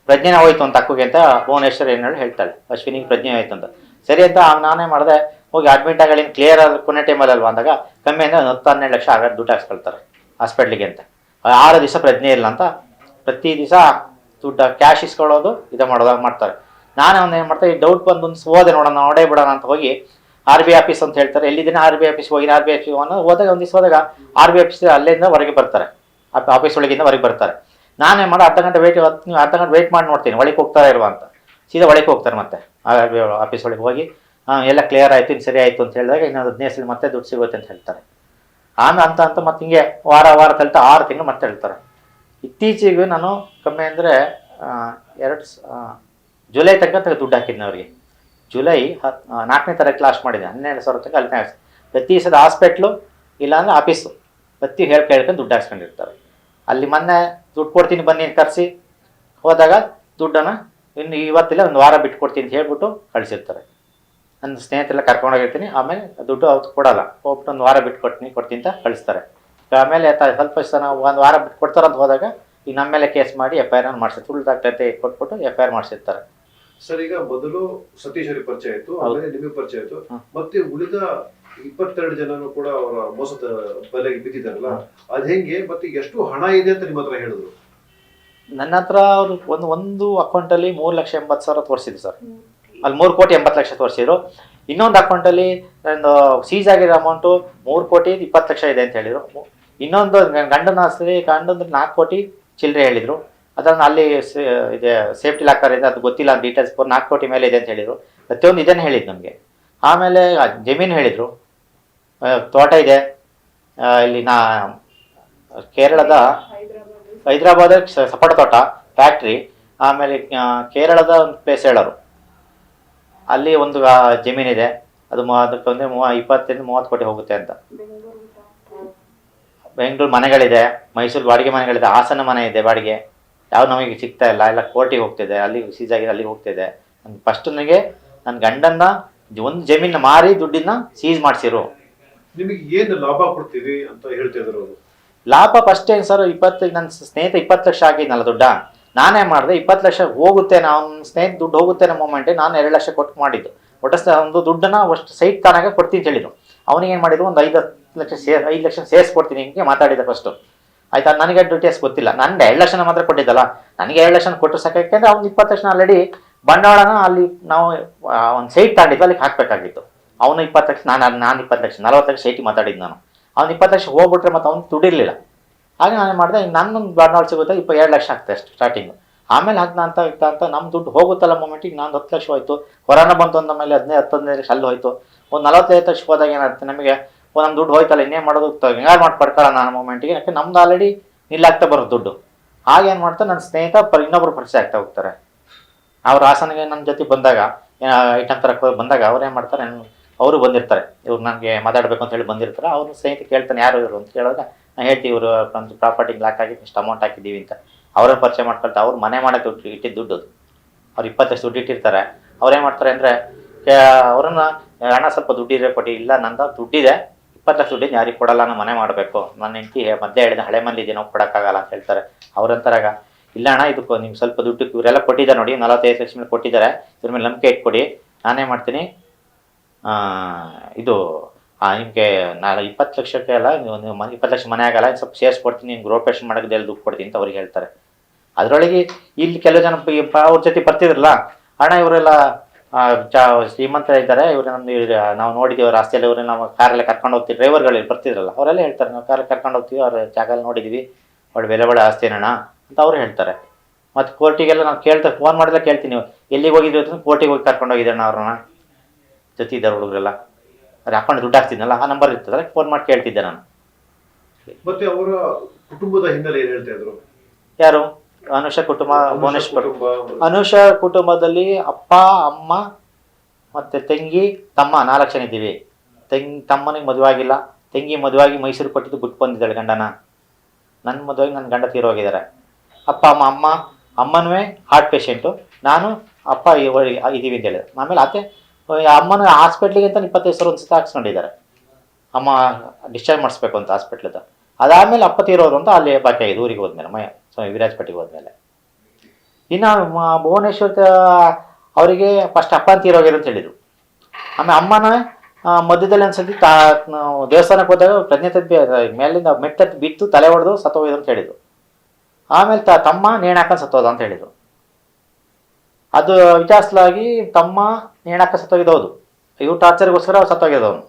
ಪ್ರಜ್ಞೆ ಹೋಯ್ತು ಅಂತ ಅಕ್ಕುಗೆ ಅಂತ ಭುವನೇಶ್ವರ ಏನು ಹೇಳಿ ಹೇಳ್ತಾಳೆ ಅಶ್ವಿನಿಗೆ ಪ್ರಜ್ಞೆ ಹೋಯ್ತು ಅಂತ. ಸರಿ ಅಂತ ನಾನೇ ಮಾಡಿದೆ, ಹೋಗಿ ಅಡ್ಮಿಟ್ ಆಗಲಿ ಕ್ಲಿಯರ್ ಆದ ಕೊನೆ ಟೈಮಲ್ಲಿ ಅಲ್ವಾ ಅಂದಾಗ ಕಮ್ಮಿ ಅಂದರೆ ಒಂದು ಹತ್ತು ಹನ್ನೆರಡು ಲಕ್ಷ ಆಗ ದುಡ್ಡು ಹಾಕ್ಸ್ಕೊಳ್ತಾರೆ ಹಾಸ್ಪಿಟ್ಲಿಗೆ ಅಂತ. ಆರು ದಿವಸ ಪ್ರಜ್ಞೆ ಇಲ್ಲ ಅಂತ ಪ್ರತಿ ದಿವಸ ದುಡ್ಡು ಕ್ಯಾಶ್ ಇಸ್ಕೊಳ್ಳೋದು ಇದು ಮಾಡೋದಾಗ ಮಾಡ್ತಾರೆ. ನಾನು ಒಂದು ಏನು ಮಾಡ್ತಾರೆ ಈ ಡೌಟ್ ಬಂದು ಒಂದು ಹೋದೆ ನೋಡೋಣ ನೋಡೇ ಬಿಡೋಣ ಅಂತ ಹೋಗಿ ಆರ್ ಬಿ ಆಫೀಸ್ ಅಂತ ಹೇಳ್ತಾರೆ. ಎಲ್ಲಿದ್ದೀನಿ ಆರ್ ಬಿ ಆಫೀಸ್ ಹೋಗಿ ಆರ್ ಬಿ ಆಫೀಸ್ ಹೋದಾಗ, ಒಂದು ದಿವಸ ಹೋದಾಗ ಆರ್ ಬಿ ಆಫೀಸ್ ಅಲ್ಲಿಂದ ಹೊರಗೆ ಬರ್ತಾರೆ. ಆಫೀಸ್ ಒಳಗಿಂದ ಹೊರಗೆ ಬರ್ತಾರೆ. ನಾನೇ ಮಾಡೋ ಅರ್ಧ ಗಂಟೆ ವೇಟ್ ಹತ್ತು ನೀವು ಅರ್ಧ ಗಂಟೆ ವೇಟ್ ಮಾಡಿ ನೋಡ್ತೀನಿ, ಒಳಗೆ ಹೋಗ್ತಾರೆ ಇಲ್ವಾ ಅಂತ. ಸೀದಾ ಒಳಗೆ ಹೋಗ್ತಾರೆ ಮತ್ತೆ ಆರ್ ಬಿ ಆಫೀಸ್ ಒಳಗೆ ಹೋಗಿ. ಎಲ್ಲ ಕ್ಲಿಯರ್ ಆಯಿತು ಇನ್ನು ಸರಿ ಆಯಿತು ಅಂತ ಹೇಳಿದಾಗ ಇನ್ನೊಂದು ಹದಿನೈದು ಮತ್ತೆ ದುಡ್ಡು ಸಿಗುತ್ತೆ ಅಂತ ಹೇಳ್ತಾರೆ. ಆಮೇಲೆ ಅಂತ ಅಂತ ಮತ್ತೆ ಹಿಂಗೆ ವಾರ ವಾರ ತಳ್ತಾ ಆರು ತಿಂಗಳು ಮತ್ತೆ ಹೇಳ್ತಾರೆ. ಇತ್ತೀಚೆಗೆ ನಾನು ಕಮ್ಮಿ ಅಂದರೆ ಎರಡು ಜುಲೈ ತನಕ ತೆಗೆದು ದುಡ್ಡು ಹಾಕಿದ್ದೆ ಅವರಿಗೆ. ಜುಲೈ ಹತ್ ಆ, ನಾಲ್ಕನೇ ತಾರೀಕು ಲಾಸ್ಟ್ ಮಾಡಿದೆ ಹನ್ನೆರಡು ಸಾವಿರ ತನಕ ಅಲ್ಲಿ ಪ್ರತಿ ಸದ ಹಾಸ್ಪಿಟ್ಲು ಇಲ್ಲಾಂದ್ರೆ ಆಫೀಸು ಪ್ರತಿ ಹೇಳಿ ಕೇಳ್ಕೊಂಡು ದುಡ್ಡು ಹಾಕ್ಸ್ಕೊಂಡಿರ್ತಾರೆ. ಅಲ್ಲಿ ಮೊನ್ನೆ ದುಡ್ಡು ಕೊಡ್ತೀನಿ ಬನ್ನಿ ಕರೆಸಿ ಹೋದಾಗ ದುಡ್ಡನ್ನು ಇನ್ನು ಇವತ್ತಿಲ್ಲ ಒಂದು ವಾರ ಬಿಟ್ಟು ಕೊಡ್ತೀನಿ ಅಂತ ಹೇಳ್ಬಿಟ್ಟು ಕಳಿಸಿರ್ತಾರೆ. ನನ್ನ ಸ್ನೇಹಿತರೆಲ್ಲ ಕರ್ಕೊಂಡೋಗಿರ್ತೀನಿ ಆಮೇಲೆ ದುಡ್ಡು ಅವ್ರು ಕೊಡೋಲ್ಲ ಹೋಗ್ಬಿಟ್ಟು ಒಂದು ವಾರ ಬಿಟ್ಟು ಕೊಡ್ತೀನಿ ಕೊಡ್ತೀನಿ ಅಂತ ಕಳಿಸ್ತಾರೆ. ಆಮೇಲೆ ತ- ಸ್ವಲ್ಪ ಜನ ಒಂದು ವಾರ ಬಿಟ್ಟು ಕೊಡ್ತಾರಂತ ಹೋದಾಗ ಈಗ ನಮ್ಮ ಮೇಲೆ ಕೇಸ್ ಮಾಡಿ ಎಫ್ ಐ ಆರ್ ಮಾಡಿಸಿ ಸುಳ್ಳು ದಾಖಲಾತಿ ಕೊಟ್ಬಿಟ್ಟು ಎಫ್ ಐ ಆರ್ ಮಾಡಿಸಿರ್ತಾರೆ. ಸರ್ ಈಗ ಮೊದಲು ಸತೀಶ್ ಅವರಿಗೆ ಪರಿಚಯ ಆಯ್ತು. ಆಮೇಲೆ ನಿಮಗೆ ಪರಿಚಯ ಆಯ್ತು. ಮತ್ತೆ ಉಳಿದ ಇಪ್ಪತ್ತೆರಡು ಜನನು ಕೂಡ ಅವರ ಮೋಸದ ಬಲೆಗೆ ಬಿದ್ದಿದ್ದಾರಲ್ಲ ಅದು ಹೆಂಗೆ? ಮತ್ತೆ ಎಷ್ಟು ಹಣ ಇದೆ ಅಂತ ನಿಮ್ಮ ಹತ್ರ ಹೇಳಿದ್ರು? ನನ್ನ ಹತ್ರ ಅವರು ಒಂದು ಒಂದು ಅಕೌಂಟಲ್ಲಿ ಮೂರು ಲಕ್ಷ ಎಂಬತ್ತು ಸಾವಿರ ತೋರಿಸಿದ್ರು ಸರ್. ಅಲ್ಲಿ ಮೂರು ಕೋಟಿ ಎಂಬತ್ತು ಲಕ್ಷ ತೋರಿಸಿದ್ರು. ಇನ್ನೊಂದು ಅಕೌಂಟಲ್ಲಿ ಒಂದು ಸೀಸ್ ಆಗಿರೋ ಅಮೌಂಟು ಮೂರು ಕೋಟಿ ಇಪ್ಪತ್ತು ಲಕ್ಷ ಇದೆ ಅಂತ ಹೇಳಿದರು. ಇನ್ನೊಂದು ಗಂಡನ ಆಸ್ತಿ ಗಂಡಂದ್ರೆ ನಾಲ್ಕು ಕೋಟಿ ಚಿಲ್ಲರೆ ಹೇಳಿದರು. ಅದನ್ನು ಅಲ್ಲಿ ಇದೆ ಸೇಫ್ಟಿ ಲಾಕರ್ ಇದೆ, ಅದು ಗೊತ್ತಿಲ್ಲ ಡೀಟೇಲ್ಸ್ ನಾಲ್ಕು ಕೋಟಿ ಮೇಲೆ ಇದೆ ಅಂತ ಹೇಳಿದರು. ಪ್ರತಿಯೊಂದು ಇದನ್ನು ಹೇಳಿದ್ದು ನಮಗೆ. ಆಮೇಲೆ ಜಮೀನು ಹೇಳಿದರು. ತೋಟ ಇದೆ. ಇಲ್ಲಿ ನಾ, ಕೇರಳದ ಹೈದರಾಬಾದ್ ಸಪಟ ತೋಟ ಫ್ಯಾಕ್ಟ್ರಿ ಆಮೇಲೆ ಕೇರಳದ ಒಂದು ಪ್ಲೇಸ್ ಹೇಳೋರು. ಅಲ್ಲಿ ಒಂದು ಜಮೀನಿದೆ ಅದು ಅದಕ್ಕೆ ಒಂದು ಮೂವ ಇಪ್ಪತ್ತರಿಂದ ಮೂವತ್ತು ಕೋಟಿ ಹೋಗುತ್ತೆ ಅಂತ. ಬೆಂಗಳೂರು ಮನೆಗಳಿದೆ ಮೈಸೂರು ಬಾಡಿಗೆ ಮನೆಗಳಿದೆ ಹಾಸನ ಮನೆ ಇದೆ ಬಾಡಿಗೆ. ಯಾವ ನಮಗೆ ಸಿಗ್ತಾ ಇಲ್ಲ ಎಲ್ಲ ಕೋರ್ಟಿಗೆ ಹೋಗ್ತಿದೆ ಅಲ್ಲಿ ಸೀಜ್ ಆಗಿದೆ ಅಲ್ಲಿಗೆ ಹೋಗ್ತಿದೆ. ಫಸ್ಟ್ ನನಗೆ ನನ್ನ ಗಂಡನ್ನ ಒಂದು ಜಮೀನ ಮಾರಿ ದುಡ್ಡಿನ ಸೀಜ್ ಮಾಡಿಸಿರು. ನಿಮಗೆ ಏನು ಲಾಭ ಕೊಡ್ತೀವಿ ಅಂತ ಹೇಳ್ತಿದ್ರು ಅವರು? ಲಾಭ ಫಸ್ಟ್ ಏನು ಸರ್ ಇಪ್ಪತ್ತು ನನ್ನ ಸ್ನೇಹಿತ ಇಪ್ಪತ್ತು ಲಕ್ಷ ಆಗಿದ್ನಲ್ಲ ದುಡ್ಡ. ನಾನೇ ಮಾಡಿದೆ ಇಪ್ಪತ್ತು ಲಕ್ಷ ಹೋಗುತ್ತೆ ನಾವು ಸ್ನೇಹಿತ ದುಡ್ಡು ಹೋಗುತ್ತೆ ನಮ್ಮ ಮೊಮೆಂಟೇ ನಾನು ಎರಡು ಲಕ್ಷ ಕೊಟ್ಟು ಮಾಡಿದ್ದು. ಒಟ್ಟು ಒಂದು ದುಡ್ಡನ್ನ ಅಷ್ಟು ಸೈಟ್ ತಾನಾಗ ಕೊಡ್ತೀನಿ ಅಂತ ಹೇಳಿದ್ರು. ಅವನಿಗೆ ಏನು ಮಾಡಿದ್ರು ಒಂದು ಐದು ಲಕ್ಷ ಸೇ ಐದು ಲಕ್ಷ ಸೇರಿಸ್ಕೊಡ್ತೀನಿ ಹಿಂಗೆ ಮಾತಾಡಿದೆ ಫಸ್ಟು ಆಯ್ತಾ? ನನಗೆ ಡೀಟೇಲ್ಸ್ ಗೊತ್ತಿಲ್ಲ. ನನಗೆ ಎರಡು ಲಕ್ಷ ಮಾತ್ರ ಕೊಟ್ಟಿದ್ದಲ್ಲ. ನನಗೆ ಎರಡು ಲಕ್ಷ ಕೊಟ್ಟರು ಸಾಕು. ಯಾಕೆಂದ್ರೆ ಅವ್ನು ಇಪ್ಪತ್ತು ಲಕ್ಷ ಆಲ್ರೆಡಿ ಬಂಡವಾಳನ ಅಲ್ಲಿ ನಾವು ಒಂದು ಸೈಟ್ ತಾಂಡಿದ್ದು ಅಲ್ಲಿಗೆ ಹಾಕಬೇಕಾಗಿತ್ತು. ಅವನು ಇಪ್ಪತ್ತು ಲಕ್ಷ, ನಾನು ನಾನು ಇಪ್ಪತ್ತು ಲಕ್ಷ, ನಲವತ್ತು ಲಕ್ಷ ಸೈಟಿಗೆ ಮಾತಾಡಿದ್ದು ನಾನು. ಅವ್ನು ಇಪ್ಪತ್ತು ಲಕ್ಷ ಹೋಗ್ಬಿಟ್ರೆ ಮತ್ತು ಅವ್ನು ದುಡಿರಲಿಲ್ಲ ಹಾಗೆ ನಾನು ಮಾಡಿದೆ ನನ್ನೊಂದು ಬಂಡವಾಳ ಸಿಗುತ್ತೆ ಇಪ್ಪ ಎರಡು ಲಕ್ಷ ಆಗ್ತದೆ ಅಷ್ಟು ಸ್ಟಾರ್ಟಿಂಗು ಆಮೇಲೆ ಹಾಕ್ನ ಅಂತ ಇತ್ತ ಅಂತ ನಮ್ಮ ದುಡ್ಡು ಹೋಗುತ್ತಲ್ಲ ಮೊಮೆಂಟಿಗೆ ನಾನು ಹತ್ತು ಲಕ್ಷ ಹೋಯ್ತು. ಕೊರೋನಾ ಬಂತು ಅಂದ ಮೇಲೆ ಹದಿನೈದು, ಹತ್ತೊಂದನೇ ಲಕ್ಷ ಅಲ್ಲಿ ಹೋಯ್ತು. ಒಂದು ನಲವತ್ತೈದು ಲಕ್ಷ ಹೋದಾಗ ಏನಾಗುತ್ತೆ ನಮಗೆ? ನಮ್ಮ ದುಡ್ಡು ಹೋಯ್ತಲ್ಲ, ಇನ್ನೇ ಮಾಡೋದು ಹಿಂಗಾರು ಮಾಡಿ ಪಡ್ಕೊಳ್ಳೋಣ ನಾನು ಮೂಮೆಂಟಿಗೆ ಯಾಕೆ ನಮ್ದು ಆಲ್ರೆಡಿ ನಿಲ್ಲಾಗ್ತಾ ಬರೋದು ದುಡ್ಡು. ಹಾಗೇನು ಮಾಡ್ತಾರೆ ನನ್ನ ಸ್ನೇಹಿತ ಪರ್, ಇನ್ನೊಬ್ರು ಪರಿಚಯ ಆಗ್ತಾ ಹೋಗ್ತಾರೆ. ಅವ್ರ ಆಸನಿಗೆ ನನ್ನ ಜೊತೆ ಬಂದಾಗ ಐಟಮ್ ತರಕ್ಕೆ ಬಂದಾಗ ಅವ್ರು ಏನು ಮಾಡ್ತಾರೆ ಅವರು ಬಂದಿರ್ತಾರೆ. ಇವ್ರು ನನಗೆ ಮಾತಾಡಬೇಕು ಅಂತ ಹೇಳಿ ಬಂದಿರ್ತಾರೆ. ಅವ್ರು ಸ್ನೇಹಿತ ಕೇಳ್ತಾನೆ, ಯಾರು ಇವರು ಅಂತ ಕೇಳಿದಾಗ ನಾನು ಹೇಳ್ತೀವಿ ಇವರು ಒಂದು ಪ್ರಾಪರ್ಟಿ ಲಾಕ್ ಆಗಿ ಇಷ್ಟು ಅಮೌಂಟ್ ಹಾಕಿದ್ದೀವಿ ಅಂತ. ಅವ್ರನ್ನ ಪರಿಚಯ ಮಾಡ್ಕೊಳ್ತಾ, ಅವ್ರು ಮನೆ ಮಾಡೋಕ್ಕೆ ಇಟ್ಟಿದ್ದು ದುಡ್ಡು ಅದು. ಅವ್ರು ಇಪ್ಪತ್ತಷ್ಟು ದುಡ್ಡು ಇಟ್ಟಿರ್ತಾರೆ. ಅವ್ರೇನು ಮಾಡ್ತಾರೆ ಅಂದರೆ ಅವ್ರನ್ನ ಹಣ ಸ್ವಲ್ಪ ದುಡ್ಡಿದ್ರೆ ಕೊಟ್ಟು ಇಲ್ಲ ನಂದು ದುಡ್ಡಿದೆ. ಇಪ್ಪತ್ತು ಲಕ್ಷ ದುಡ್ಡಿನ ಯಾರಿಗೆ ಕೊಡಲ್ಲ ನಾನು ಮನೆ ಮಾಡಬೇಕು. ನನ್ನ ಹೆಂಡತಿ ಮಧ್ಯೆ ಹೇಳಿದ ಹಳೆ ಮಂದಿ ನಾವು ಕೊಡೋಕ್ಕಾಗಲ್ಲ ಅಂತ ಹೇಳ್ತಾರೆ. ಅವ್ರಂತಾರಾಗ ಇಲ್ಲ ಅಣ್ಣ, ಇದಕ್ಕೆ ನೀವು ಸ್ವಲ್ಪ ದುಡ್ಡು ಇವರೆಲ್ಲ ಕೊಟ್ಟಿದ್ದಾರೆ ನೋಡಿ, ನಲವತ್ತೈದು ಲಕ್ಷ ಮೇಲೆ ಕೊಟ್ಟಿದ್ದಾರೆ. ಇದ್ರ ಮೇಲೆ ನಂಬಿಕೆ ಇಟ್ಕೊಡಿ. ನಾನೇ ಮಾಡ್ತೀನಿ. ಇದು ನಿಮಗೆ ನಾನು ಇಪ್ಪತ್ತು ಲಕ್ಷಕ್ಕೆ ಅಲ್ಲ, ನೀವು ಮನೆ, ಇಪ್ಪತ್ತು ಲಕ್ಷ ಮನೆ ಆಗಲ್ಲ, ಸ್ವಲ್ಪ ಸೇರಿಸ್ಕೊಡ್ತೀನಿ ನಿಮ್ಗೆ ರೋಟೇಷನ್ ಮಾಡೋಕ್ಕೆ ದುಡ್ಡು ಕೊಡ್ತೀನಿ ಅಂತ ಅವ್ರಿಗೆ ಹೇಳ್ತಾರೆ. ಅದರೊಳಗೆ ಇಲ್ಲಿ ಕೆಲವು ಜನ ಅವ್ರ ಜೊತೆ ಬರ್ತಿದ್ರಲ್ಲ, ಅಣ್ಣ, ಇವರೆಲ್ಲ ಚ ಶ್ರೀಮಂತ ಇದ್ದಾರೆ ಇವ್ರು ನಮ್ದು ನಾವು ನೋಡಿದ್ದೀವಿ ಅವ್ರ ಆಸ್ತಿಯಲ್ಲಿ ಇವ್ರನ್ನ ನಾವು ಕಾರಲ್ಲಿ ಕರ್ಕೊಂಡು ಹೋಗ್ತೀವಿ. ಡ್ರೈವರ್ಗಳು ಬರ್ತಿದ್ರಲ್ಲ ಅವರೆಲ್ಲ ಹೇಳ್ತಾರೆ ನಾವು ಕಾರಲ್ಲಿ ಕರ್ಕೊಂಡು ಹೋಗ್ತೀವಿ ಅವ್ರ ಜಾಗಲ್ಲಿ ನೋಡಿದ್ದೀವಿ ಅವ್ರ ಬೆಲೆ ಬೆಳೆ ಆಸ್ತಿ ಏನಣ್ಣ ಅಂತ ಅವ್ರು ಹೇಳ್ತಾರೆ. ಮತ್ತು ಕೋರ್ಟಿಗೆಲ್ಲ ನಾವು ಕೇಳ್ತಾರೆ ಫೋನ್ ಮಾಡಿದ್ರೆ ಕೇಳ್ತೀನಿ ಎಲ್ಲಿಗೆ ಹೋಗಿದ್ವಿ ಅಂತ ಕೋರ್ಟಿಗೆ ಹೋಗಿ ಕರ್ಕೊಂಡು ಹೋಗಿದ್ದಣ್ಣ ಅವ್ರನ್ನ. ಜೊತೆ ಇದ್ದಾರೆ ಹುಡುಗರೆಲ್ಲ. ಅವ್ರು ಹಾಕೊಂಡು ದುಡ್ಡು ಹಾಕ್ತಿದ್ನಲ್ಲ ಆ ನಂಬರ್ ಇರ್ತದೆ ಫೋನ್ ಮಾಡಿ ಕೇಳ್ತಿದ್ದೆ ನಾನು. ಮತ್ತೆ ಅವರ ಕುಟುಂಬದ ಹಿನ್ನೆಲೆ ಏನು ಹೇಳ್ತಾ ಇದ್ರು? ಯಾರು? ಅನುಷ ಕುಟುಂಬ ಭುವನೇಶ್ವರ್. ಅನುಷ ಕುಟುಂಬದಲ್ಲಿ ಅಪ್ಪ ಅಮ್ಮ ಮತ್ತೆ ತಂಗಿ ತಮ್ಮ ನಾಲ್ಕು ಜನ ಇದ್ದೀವಿ. ತಂಗಿ ತಮ್ಮನಿಗೆ ಮದುವಾಗಿಲ್ಲ ತಂಗಿ ಮದುವಾಗಿ ಮೈಸೂರು ಕೊಟ್ಟಿದ್ದು ಬಿಟ್ಟು ಬಂದಿದ್ದಾಳೆ ಗಂಡನ. ನನ್ನ ಮದುವಾಗಿ ನನ್ನ ಗಂಡ ತೀರೋಗಿದ್ದಾರೆ ಅಪ್ಪ ಅಮ್ಮ ಅಮ್ಮ ಅಮ್ಮನೂ ಹಾರ್ಟ್ ಪೇಷೆಂಟು ನಾನು ಅಪ್ಪ ಇದ್ದೀವಿ ಅಂತ ಹೇಳಿದ್ರು ಆಮೇಲೆ ಅತ್ತೆ ಅಮ್ಮನ ಹಾಸ್ಪಿಟ್ಲಿಗೆ ಅಂತ ಇಪ್ಪತ್ತೈದು ಸಾವಿರ ಒಂದು ಸತ ಹಾಕ್ಸ್ಕೊಂಡಿದ್ದಾರೆ. ಅಮ್ಮ ಡಿಸ್ಚಾರ್ಜ್ ಮಾಡಿಸ್ಬೇಕು ಅಂತ ಹಾಸ್ಪಿಟ್ಲದ ಅದಾದಮೇಲೆ ಅಪ್ಪ ತೀರೋರು ಅಂತ ಅಲ್ಲಿ ಬಾಕಿ ಆಗಿದೆ ಊರಿಗೆ ಹೋದ್ಮೇಲೆ ಮಯ ಸ್ವಾಮಿ ವಿರಾಜಪಟ್ಟಿಗೆ ಹೋದ್ಮೇಲೆ. ಇನ್ನು ಭುವನೇಶ್ವರ ಅವರಿಗೆ ಫಸ್ಟ್ ಅಪ್ಪ ತೀರೋಗಿರು ಅಂತ ಹೇಳಿದರು. ಆಮೇಲೆ ಅಮ್ಮನ ಮಧ್ಯದಲ್ಲಿ ಅನ್ಸತಿ ತಾ ದೇವಸ್ಥಾನಕ್ಕೆ ಹೋದಾಗ ಪ್ರಜ್ಞೆ ತಪ್ಪಿ ಮೇಲಿಂದ ಮೆಟ್ಟತ್ತು ಬಿತ್ತು, ತಲೆ ಹೊಡೆದು ಸತ್ತೋಗಿದ್ರು ಅಂತ ಹೇಳಿದರು. ಆಮೇಲೆ ತ, ತಮ್ಮ ನೇಣಾಕ ಸತ್ತೋದ ಅಂತ ಹೇಳಿದರು. ಅದು ವಿಚಾರಿಸಲಾಗಿ ತಮ್ಮ ನೇಣಾಕ ಹೌದು ಇವ್ರು ಟಾರ್ಚರ್ಗೋಸ್ಕರ ಅವ್ರು ಸತ್ತೋಗಿದ್ದು ಅವನು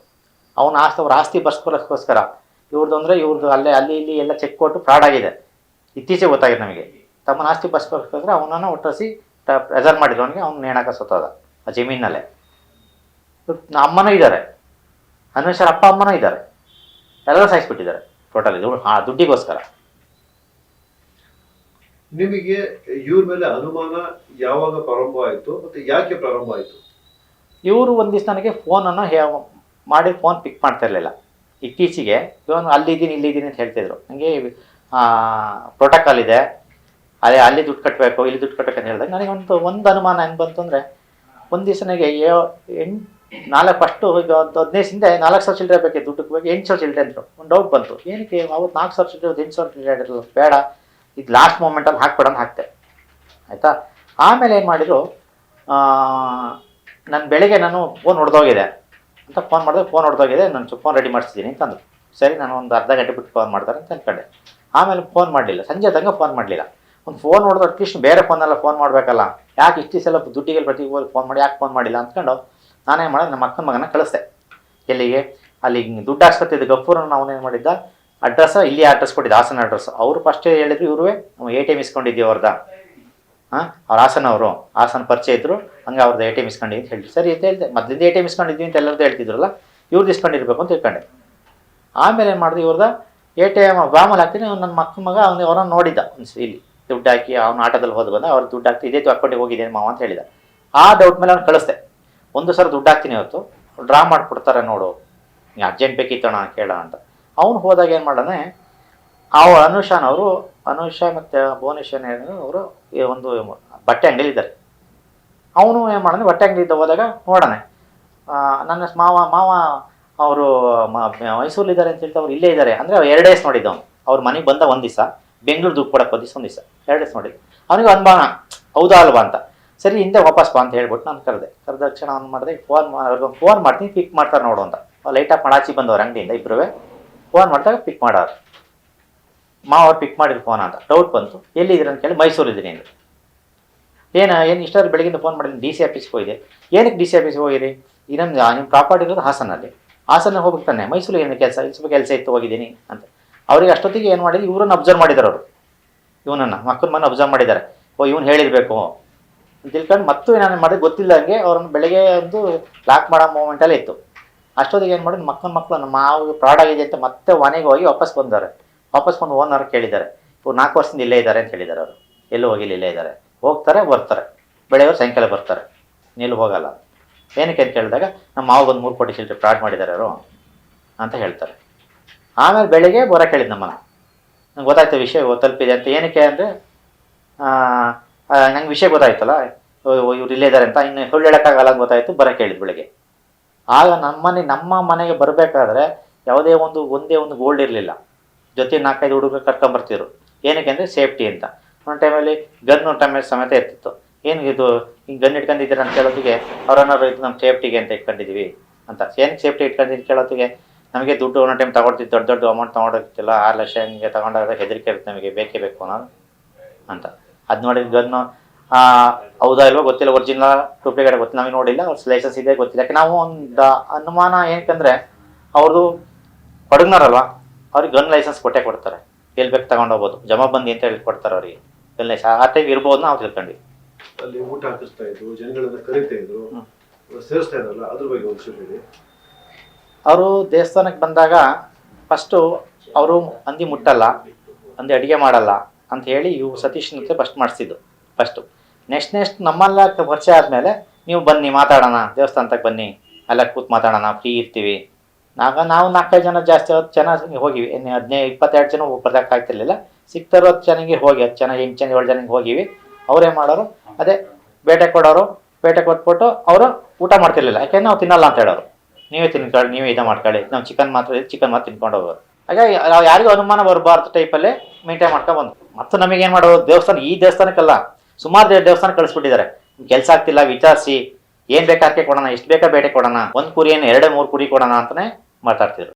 ಅವನ ಆಸ್ತಿ, ಅವ್ರ ಆಸ್ತಿ ಬರ್ಸ್ಕೊಳಕ್ಕೋಸ್ಕರ ಇವ್ರದ್ದು ಅಂದರೆ ಇವ್ರದ್ದು ಅಲ್ಲೇ, ಅಲ್ಲಿ, ಇಲ್ಲಿ ಎಲ್ಲ ಚೆಕ್ ಕೊಟ್ಟು ಫ್ರಾಡ್ ಆಗಿದೆ. ಇತ್ತೀಚೆಗೆ ಗೊತ್ತಾಗಿದೆ ನಮಗೆ. ತಮ್ಮನ ಆಸ್ತಿ ಬರ್ಸ್ಕೊಳಕ್ಕೋಸ್ಕರ ಅವನನ್ನು ಒಟ್ಟಿಸಿ ಪ್ರೆಸರ್ ಮಾಡಿದ್ರು. ಅವನಿಗೆ ಅವ್ನು ನೇಣಾಕ ಸತ್ತೋದ ಆ ಜಮೀನಲ್ಲೇ. ಅಮ್ಮನೂ ಇದ್ದಾರೆ. ಹನುಮೇಶ್ವರ ಅಪ್ಪ ಅಮ್ಮನೂ ಇದ್ದಾರೆ. ಎಲ್ಲರೂ ಸಾಯಿಸ್ಬಿಟ್ಟಿದ್ದಾರೆ ಟೋಟಲಿ ಆ ದುಡ್ಡಿಗೋಸ್ಕರ. ನಿಮಗೆ ಇವ್ರ ಮೇಲೆ ಅನುಮಾನ ಯಾವಾಗ ಪ್ರಾರಂಭ ಆಯಿತು ಮತ್ತೆ ಯಾಕೆ ಪ್ರಾರಂಭ ಆಯಿತು? ಇವರು ಒಂದಿವ್ಸ ದಿವಸ ನನಗೆ ಫೋನನ್ನು ಹೇ ಮಾಡಿ ಫೋನ್ ಪಿಕ್ ಮಾಡ್ತಾ ಇರಲಿಲ್ಲ. ಇತ್ತೀಚೆಗೆ ಇವನು ಅಲ್ಲಿದ್ದೀನಿ ಇಲ್ಲಿದ್ದೀನಿ ಅಂತ ಹೇಳ್ತಿದ್ರು. ನನಗೆ ಪ್ರೋಟೋಕಾಲ್ ಇದೆ. ಅದೇ ಅಲ್ಲಿ ದುಡ್ಡು ಕಟ್ಟಬೇಕು ಇಲ್ಲಿ ದುಡ್ಡು ಕಟ್ಟಬೇಕು ಅಂತ ಹೇಳಿದಾಗ ನನಗೆ ಒಂದು ಒಂದು ಅನುಮಾನ ಏನು ಬಂತು ಅಂದರೆ ಒಂದು ದಿವಸ ನನಗೆ ಎಂಟು ನಾಲ್ಕು ಫಸ್ಟು ಈಗ ಒಂದು ಹದಿನೈದು ಹಿಂದೆ ನಾಲ್ಕು ಸಾವಿರ ಚಿಲ್ಲರೆ ಬೇಕು ದುಡ್ಡು ಬೇಕು ಎಂಟು ಸಾವಿರ ಚಿಲ್ಲರೆ ಅಂದರು. ಒಂದು ಡೌಟ್ ಬಂತು. ಏನಕ್ಕೆ ಅವತ್ತು ನಾಲ್ಕು ಸಾವಿರ ಚಿಲ್ಲರೆ ಎಂಟು ಸಾವಿರ ಚಿಲ್ಲರೆ ಆಗಿರಲ್ಲ ಬೇಡ. ಇದು ಲಾಸ್ಟ್ ಮೂಮೆಂಟಲ್ಲಿ ಹಾಕ್ಬೇಡ ಅಂತ ಹಾಕ್ತೆ ಆಯಿತಾ? ಆಮೇಲೆ ಏನು ಮಾಡಿದರು ನನ್ನ ಬೆಳಿಗ್ಗೆ ನಾನು ಫೋನ್ ಹೊಡೆದೋಗಿದೆ. ಅಂತ ಫೋನ್ ಮಾಡಿದೆ ಫೋನ್ ಹೊಡೆದೋಗಿದೆ, ನಾನು ಫೋನ್ ರೆಡಿ ಮಾಡಿಸ್ತೀನಿ ಅಂತಂದು ಸರಿ, ನಾನು ಒಂದು ಅರ್ಧ ಗಂಟೆ ಬಿಟ್ಟು ಫೋನ್ ಮಾಡ್ತಾರೆ ಅಂತ ಅಂದ್ಕೊಂಡೆ ಆಮೇಲೆ ಫೋನ್ ಮಾಡಲಿಲ್ಲ. ಸಂಜೆ ತಂಗ ಫೋನ್ ಮಾಡಲಿಲ್ಲ. ಒಂದು ಫೋನ್ ನೋಡಿದ್ರೆ ಅಟ್ಲೀಸ್ಟ್ ಬೇರೆ ಫೋನಲ್ಲ ಫೋನ್ ಮಾಡಬೇಕಲ್ಲ. ಯಾಕೆ ಇಷ್ಟು ಸಲ ದುಡ್ಡಿಗೆ ಪ್ರತಿ ಫೋನ್ ಮಾಡಿ ಯಾಕೆ ಫೋನ್ ಮಾಡಿಲ್ಲ ಅಂದ್ಕೊಂಡು ನಾನೇನು ಮಾಡಿದೆ? ನಮ್ಮ ಅಕ್ಕನ ಮಗನ ಕಳಿಸ್ದೆ. ಎಲ್ಲಿಗೆ? ಅಲ್ಲಿ ದುಡ್ಡು ಹಾಕ್ಸ್ಕೊತಿದ್ದ ಗಫೂರನ್ನ ಏನು ಮಾಡಿದ್ದ? ಅಡ್ರೆಸ್ ಇಲ್ಲಿ ಅಡ್ರೆಸ್ ಕೊಟ್ಟಿದ್ದ, ಹಾಸನ ಅಡ್ರೆಸ್ ಅವರು ಫಸ್ಟೇ ಹೇಳಿದ್ರು ಇವರು ಎ ಟಿ ಎಂ ಇಸ್ಕೊಂಡಿದ್ದೀವಿ ಅವ್ರದ್ದು ಹಾಂ, ಅವ್ರು ಹಾಸನ ಅವರು. ಹಾಸನ ಪರಿಚಯ ಇದ್ದರು ಹಂಗೆ ಅವ್ರದ್ದು ಎ ಟಿ ಎಂ ಇಸ್ಕೊಂಡಿದ್ವಿ ಅಂತ ಹೇಳಿ ಸರಿ ಅಂತ ಹೇಳಿದೆ. ಮೊದಲಿಂದ ಎ ಟಿ ಎಂ ಇಸ್ಕೊಂಡಿದ್ವಿ ಅಂತ ಎಲ್ಲರದ್ದು ಹೇಳ್ತಿದ್ರಲ್ಲ ಇವ್ರದ್ದು ಇಸ್ಕೊಂಡಿರ್ಬೇಕು ಅಂತ ತಿಳ್ಕೊಂಡೆ. ಆಮೇಲೆ ಏನು ಮಾಡಿದೆ ಇವ್ರದ್ದು ಎ ಟಿ ಎಂ ಬಾಮಲ್ಲಿ ಹಾಕ್ತೀನಿ, ಅವ್ನು ನನ್ನ ಮಕ್ಕಳ ಮಗ ಅವ್ನು ಅವರನ್ನು ನೋಡಿದ್ದ ಒಂದು ಇಲ್ಲಿ. ದುಡ್ಡು ಹಾಕಿ ಅವ್ನು ಆಟೋದಲ್ಲಿ ಹೋದ್ ಬಂದ, ಅವ್ರು ದುಡ್ಡು ಹಾಕ್ತಿ ಇದೇ ಅಕೌಂಟಿಗೆ ಹೋಗಿದ್ದೇನೆ ಮಾವ ಅಂತ ಹೇಳಿದ. ಆ ಡೌಟ್ ಮೇಲೆ ಅವ್ನು ಕಳಿಸ್ದೆ. ಒಂದು ಸಲ ದುಡ್ಡು ಹಾಕ್ತೀನಿ ಇವತ್ತು, ಡ್ರಾ ಮಾಡಿಕೊಡ್ತಾರೆ ನೋಡು ನೀ ಅರ್ಜೆಂಟ್ ಬೇಕಿತ್ತಣ ಕೇಳೋಣ ಅಂತ. ಅವ್ನು ಹೋದಾಗ ಏನು ಮಾಡೋಣ ಅವ ಅನುಷಾನ್ ಅವರು, ಅನುಷಾ ಮತ್ತು ಭುವನೇಶ್ವರ್ ಅವರು ಒಂದು ಬಟ್ಟೆ ಅಂಗಡಿಲಿ ಇದ್ದಾರೆ. ಅವನು ಏನು ಮಾಡೋಣ ಬಟ್ಟೆ ಅಂಗಡಿಯಿಂದ ಹೋದಾಗ ನೋಡೋಣ. ನನ್ನ ಮಾವ ಮಾವ ಅವರು ಮೈಸೂರಲ್ಲಿದ್ದಾರೆ ಅಂತ ಹೇಳ್ತಾ ಅವ್ರು ಇಲ್ಲೇ ಇದ್ದಾರೆ. ಅಂದರೆ ಎರಡು ಡೇಸ್ ನೋಡಿದ್ದು ಅವನು ಅವ್ರ ಮನೆಗೆ ಬಂದ ಒಂದು ದಿವಸ, ಬೆಂಗಳೂರು ದುಡ್ಡು ಕೊಡಕ್ಕೆ ಒಂದು ದಿವಸ ಒಂದು ದಿವಸ. ಎರಡು ಡೇಸ್ ನೋಡಿದ್ದು. ಅವನಿಗೆ ಅನುಮಾನ, ಹೌದಾ ಅಲ್ವಾ ಅಂತ. ಸರಿ, ಹಿಂದೆ ವಾಪಸ್ ಬಾ ಅಂತ ಹೇಳ್ಬಿಟ್ಟು ನಾನು ಕರೆದೆ. ಕರೆದ ತಕ್ಷಣ ಅವ್ನು ಮಾಡಿದೆ, ಫೋನ್ ಅವ್ರಿಗೆ ಫೋನ್ ಮಾಡ್ತೀನಿ, ಪಿಕ್ ಮಾಡ್ತಾರೆ ನೋಡು ಅಂತ. ಲೈಟ್ ಆಫ್ ಮಾಡಾಚಿ ಬಂದವ್ರು ಅಂಗಡಿಯಿಂದ ಇಬ್ಬರು ಫೋನ್ ಮಾಡಿದಾಗ ಪಿಕ್ ಮಾಡೋರು ಮಾ, ಅವ್ರು ಪಿಕ್ ಮಾಡಿದ್ರು ಫೋನ್ ಅಂತ. ಡೌಟ್ ಬಂತು. ಎಲ್ಲಿದ್ದೀರ? ಅಂತ ಕೇಳಿ ಮೈಸೂರು ಇದ್ದೀನಿ ಅಂದ್ರು. ಏನು ಏನು ಇಷ್ಟಾದ್ರು ಬೆಳಗಿಂದ ಫೋನ್ ಮಾಡಿದ್ದೀನಿ. ಡಿ ಸಿ ಆಫೀಸ್ಗೆ ಹೋಗಿದೆ ಏನಕ್ಕೆ ಡಿ ಸಿ ಆಫೀಸ್ಗೆ ಹೋಗಿರಿ ಇನ್ನೊಂದು ನಿಮ್ಮ ಪ್ರಾಪರ್ಟಿ ಇರೋದು ಹಾಸನಲ್ಲಿ. ಹಾಸನ ಹೋಗ್ಬೇಕು ತಾನೆ ಮೈಸೂರಿಗೆ ಏನು ಕೆಲಸ? ಕೆಲಸ ಇತ್ತು, ಹೋಗಿದ್ದೀನಿ ಅಂತ. ಅವ್ರಿಗೆ ಅಷ್ಟೊತ್ತಿಗೆ ಏನು ಮಾಡಿದ್ರು, ಇವ್ರನ್ನ ಅಬ್ಸರ್ವ್ ಮಾಡಿದ್ದಾರೆ ಅವರು. ಇವನನ್ನು ಮಕ್ಕಳ ಮನೆ ಅಬ್ಸರ್ವ್ ಮಾಡಿದ್ದಾರೆ ಓ, ಇವ್ನು ಹೇಳಿರಬೇಕು ತಿಳ್ಕೊಂಡು ಮತ್ತು ನಾನು ಮಾಡಿದ್ರೆ ಗೊತ್ತಿಲ್ಲದಂಗೆ ಅವ್ರನ್ನ ಬೆಳಗ್ಗೆ ಒಂದು ಲಾಕ್ ಮಾಡೋ ಮೂಮೆಂಟಲ್ಲೇ ಇತ್ತು. ಅಷ್ಟೊತ್ತಿಗೆ ಏನು ಮಾಡಿದ್ರು, ಮಕ್ಕನ ಮಕ್ಕಳು ನಮ್ಮ ಮಾವು ಫ್ರಾಡ್ ಆಗಿದೆ ಅಂತ ಮತ್ತೆ ಮನೆಗೆ ಹೋಗಿ ವಾಪಸ್ ಬಂದವ್ರೆ. ವಾಪಸ್ ಬಂದು ಓನರ್ ಕೇಳಿದ್ದಾರೆ. ಇವ್ರು ನಾಲ್ಕು ವರ್ಷದಿಂದ ಇಲ್ಲೇ ಇದ್ದಾರೆ ಅಂತ ಹೇಳಿದ್ದಾರೆ ಅವರು. ಎಲ್ಲೂ ಹೋಗಿಲ್ಲ, ಇಲ್ಲೇ ಇದ್ದಾರೆ. ಹೋಗ್ತಾರೆ, ಬರ್ತಾರೆ. ಬೆಳೆಯವರು ಸಾಯಂಕಾಲ ಬರ್ತಾರೆ. ನೀನು ಹೋಗಲ್ಲ ಏನಕ್ಕೆ ಅಂತ ಕೇಳಿದಾಗ, ನಮ್ಮ ಮಾವ ಒಂದು ಮೂರು ಕೋಟಿ ಚಿಲ್ಲರೆ ಫ್ರಾಡ್ ಮಾಡಿದ್ದಾರೆ ಅವರು ಅಂತ ಹೇಳ್ತಾರೆ. ಆಮೇಲೆ ಬೆಳಿಗ್ಗೆ ಬರ ಕೇಳಿದ್ದು ನಮ್ಮನ ನಂಗೆ ಗೊತ್ತಾಯ್ತು ವಿಷಯ ತಲುಪಿದೆ ಅಂತ. ಏನಕ್ಕೆ ಅಂದರೆ ನಂಗೆ ವಿಷಯ ಗೊತ್ತಾಯ್ತಲ್ಲ ಇವ್ರು ಇಲ್ಲೇ ಇದ್ದಾರೆ ಅಂತ. ಇನ್ನು ಸುಳ್ಳು ಹೇಳೋಕ್ಕಾಗಲ್ಲ ಅಂತ ಗೊತ್ತಾಯ್ತು, ಬರ ಕೇಳಿದ ಬೆಳಿಗ್ಗೆ. ಆಗ ನಮ್ಮನೆ, ನಮ್ಮ ಮನೆಗೆ ಬರಬೇಕಾದ್ರೆ ಯಾವುದೇ ಒಂದು, ಒಂದೇ ಒಂದು ಗೋಲ್ಡ್ ಇರಲಿಲ್ಲ. ಜೊತೆ ನಾಲ್ಕೈದು ಹುಡುಗರು ಕರ್ಕೊಂಬರ್ತಿದ್ರು ಏನಕ್ಕೆ ಅಂದರೆ ಸೇಫ್ಟಿ ಅಂತ. ಒಂದು ಟೈಮಲ್ಲಿ ಗನ್ನು ಟೈಮಲ್ಲಿ ಸಮೇತ ಇರ್ತಿತ್ತು ಏನು ಇದು ಹಿಂಗೆ ಗನ್ ಇಟ್ಕೊಂಡಿದ್ದೀರ ಅಂತ ಕೇಳೋದಿಗೆ ಅವ್ರನ್ನಾರು ಇದು ನಮ್ಮ ಸೇಫ್ಟಿಗೆ ಅಂತ ಇಟ್ಕೊಂಡಿದ್ದೀವಿ ಅಂತ. ಏನಕ್ಕೆ ಸೇಫ್ಟಿ ಇಟ್ಕೊಂಡಿದ್ದು ಕೇಳೋದಿಗೆ ನಮಗೆ ದುಡ್ಡು ಒಂದೊಂದು ಟೈಮ್ ತಗೊಳ್ತಿದ್ದು ದೊಡ್ಡ ದೊಡ್ಡ ಅಮೌಂಟ್ ತೊಗೊಂಡೋಗ್ತಿಲ್ಲ ಆರು ಲಕ್ಷ ಹಿಂಗೆ ತಗೊಂಡಾಗ ಹೆದರಿಕೆ ಇರುತ್ತೆ ನಮಗೆ, ಬೇಕೇ ಬೇಕು ಅನ್ನೋದು ಅಂತ. ಅದು ನೋಡಿದ ಗನ್ನು ಹೌದಾ ಇಲ್ವೋ ಗೊತ್ತಿಲ್ಲ ಒರಿಜಿನಲ್ ಡೂಪ್ಲಿಕೇಟ್ ಗೊತ್ತಿಲ್ಲ ನಮಗೆ ನೋಡಿಲ್ಲ, ಅವ್ರ ಲೈಸೆನ್ಸ್ ಇದೆ ಗೊತ್ತಿಲ್ಲ. ಯಾಕೆ ನಾವು ಒಂದು ಅನುಮಾನ ಏನಕ್ಕಂದ್ರೆ ಅವ್ರದ್ದು ಹೊಡಗ್ನಾರಲ್ವಾ ಅವ್ರಿಗೆ ಗನ್ ಲೈಸೆನ್ಸ್ ಕೊಟ್ಟೆ ಕೊಡ್ತಾರೆ. ಎಲ್ಲಿ ಬೇಕು ತಗೊಂಡೋಗ್ಬೋದು ಜಮಾ ಬಂದಿ ಅಂತ ಹೇಳಿ ಕೊಡ್ತಾರೆ ಅವ್ರಿಗೆ ಗನ್ ಲೈಸೆನ್ಸ್ ಆ ಟೈಮ್ ಇರ್ಬೋದು ನಾವು ತಿಳ್ಕೊಂಡ್ವಿ. ಅಲ್ಲಿ ಊಟ ಹಾಕಿಸ್ತಾ ಇದ್ರು ಜನಗಳನ್ನ ಕರೀತಾ ಇದ್ರು ಸೇರಿಸ್ತಾ ಇದ್ರಲ್ಲ ಅದ್ರ ಬಗ್ಗೆ ಒಂದು ಹೇಳಿ. ಅವರು ದೇವಸ್ಥಾನಕ್ಕೆ ಬಂದಾಗ ಫಸ್ಟು ಅವರು ಹಂದಿ ಮುಟ್ಟಲ್ಲ ಹಂದಿ ಅಡುಗೆ ಮಾಡಲ್ಲ ಅಂತ ಹೇಳಿ ಇವು ಸತೀಶ್ ಜೊತೆ ಫಸ್ಟ್ ಮಾಡಿಸಿದ್ದು ಫಸ್ಟು ನೆಕ್ಸ್ಟ್ ನೆಕ್ಸ್ಟ್ ನಮ್ಮೆಲ್ಲ ಪರಿಚಯ ಆದಮೇಲೆ ನೀವು ಬನ್ನಿ ಮಾತಾಡೋಣ ದೇವಸ್ಥಾನಕ್ಕೆ ಬನ್ನಿ ಎಲ್ಲ ಕೂತ್ ಮಾತಾಡೋಣ ಫ್ರೀ ಇರ್ತೀವಿ. ಆಗ ನಾವು ನಾಲ್ಕೈದು ಜನ ಜಾಸ್ತಿ ಹತ್ತು ಜನ ಹೋಗಿವಿ ಇನ್ನು ಹದಿನೈದು ಇಪ್ಪತ್ತೆರಡು ಜನ ಬರ್ದಾಕಾಗ್ತಿರ್ಲಿಲ್ಲ ಸಿಕ್ತಾರೋ ಹತ್ತು ಜನಗೆ ಹೋಗಿ ಹತ್ತು ಜನ ಎಂಟು ಜನ ಏಳು ಜನಕ್ಕೆ ಹೋಗಿವಿ. ಅವ್ರೇನು ಮಾಡೋರು, ಅದೇ ಬೇಟೆ ಕೊಡೋರು, ಬೇಟೆ ಕೊಟ್ಬಿಟ್ಟು ಅವರು ಊಟ ಮಾಡ್ತಿರ್ಲಿಲ್ಲ. ಯಾಕೆಂದ್ರೆ ನಾವು ತಿನ್ನಲ್ಲ ಅಂತ ಹೇಳೋರು. ನೀವೇ ತಿನ್ಕೊಳ್ಳಿ, ನೀವೇ ಇದು ಮಾಡ್ಕೊಳ್ಳಿ. ನಾವು ಚಿಕನ್ ಮಾತ್ರ ಚಿಕನ್ ಮಾತ್ರ ತಿನ್ಕೊಂಡು ಹೋಗೋರು. ಹಾಗಾಗಿ ನಾವು ಯಾರಿಗೂ ಅನುಮಾನ ಬರಬಾರ್ದು ಟೈಪಲ್ಲೇ ಮೇಂಟೈನ್ ಮಾಡ್ಕೊಂಡು ಬಂದು. ಮತ್ತು ನಮಗೇನು ಮಾಡೋದು? ದೇವಸ್ಥಾನ, ಈ ದೇವಸ್ಥಾನಕ್ಕಲ್ಲ. ಸುಮಾರು ದೇವಸ್ಥಾನ ಕಳಿಸ್ಬಿಟ್ಟಿದ್ದಾರೆ. ಕೆಲಸ ಆಗ್ತಿಲ್ಲ, ವಿಚಾರಿಸಿ. ಏನು ಬೇಕಾಕೆ ಕೊಡೋಣ, ಎಷ್ಟು ಬೇಕಾ ಬೇಟೆ ಕೊಡೋಣ? ಒಂದು ಕುರಿ ಏನು ಎರಡೇ, ಮೂರು ಕುರಿ ಕೊಡೋಣ ಅಂತಲೇ ಮಾತಾಡ್ತಿದ್ರು.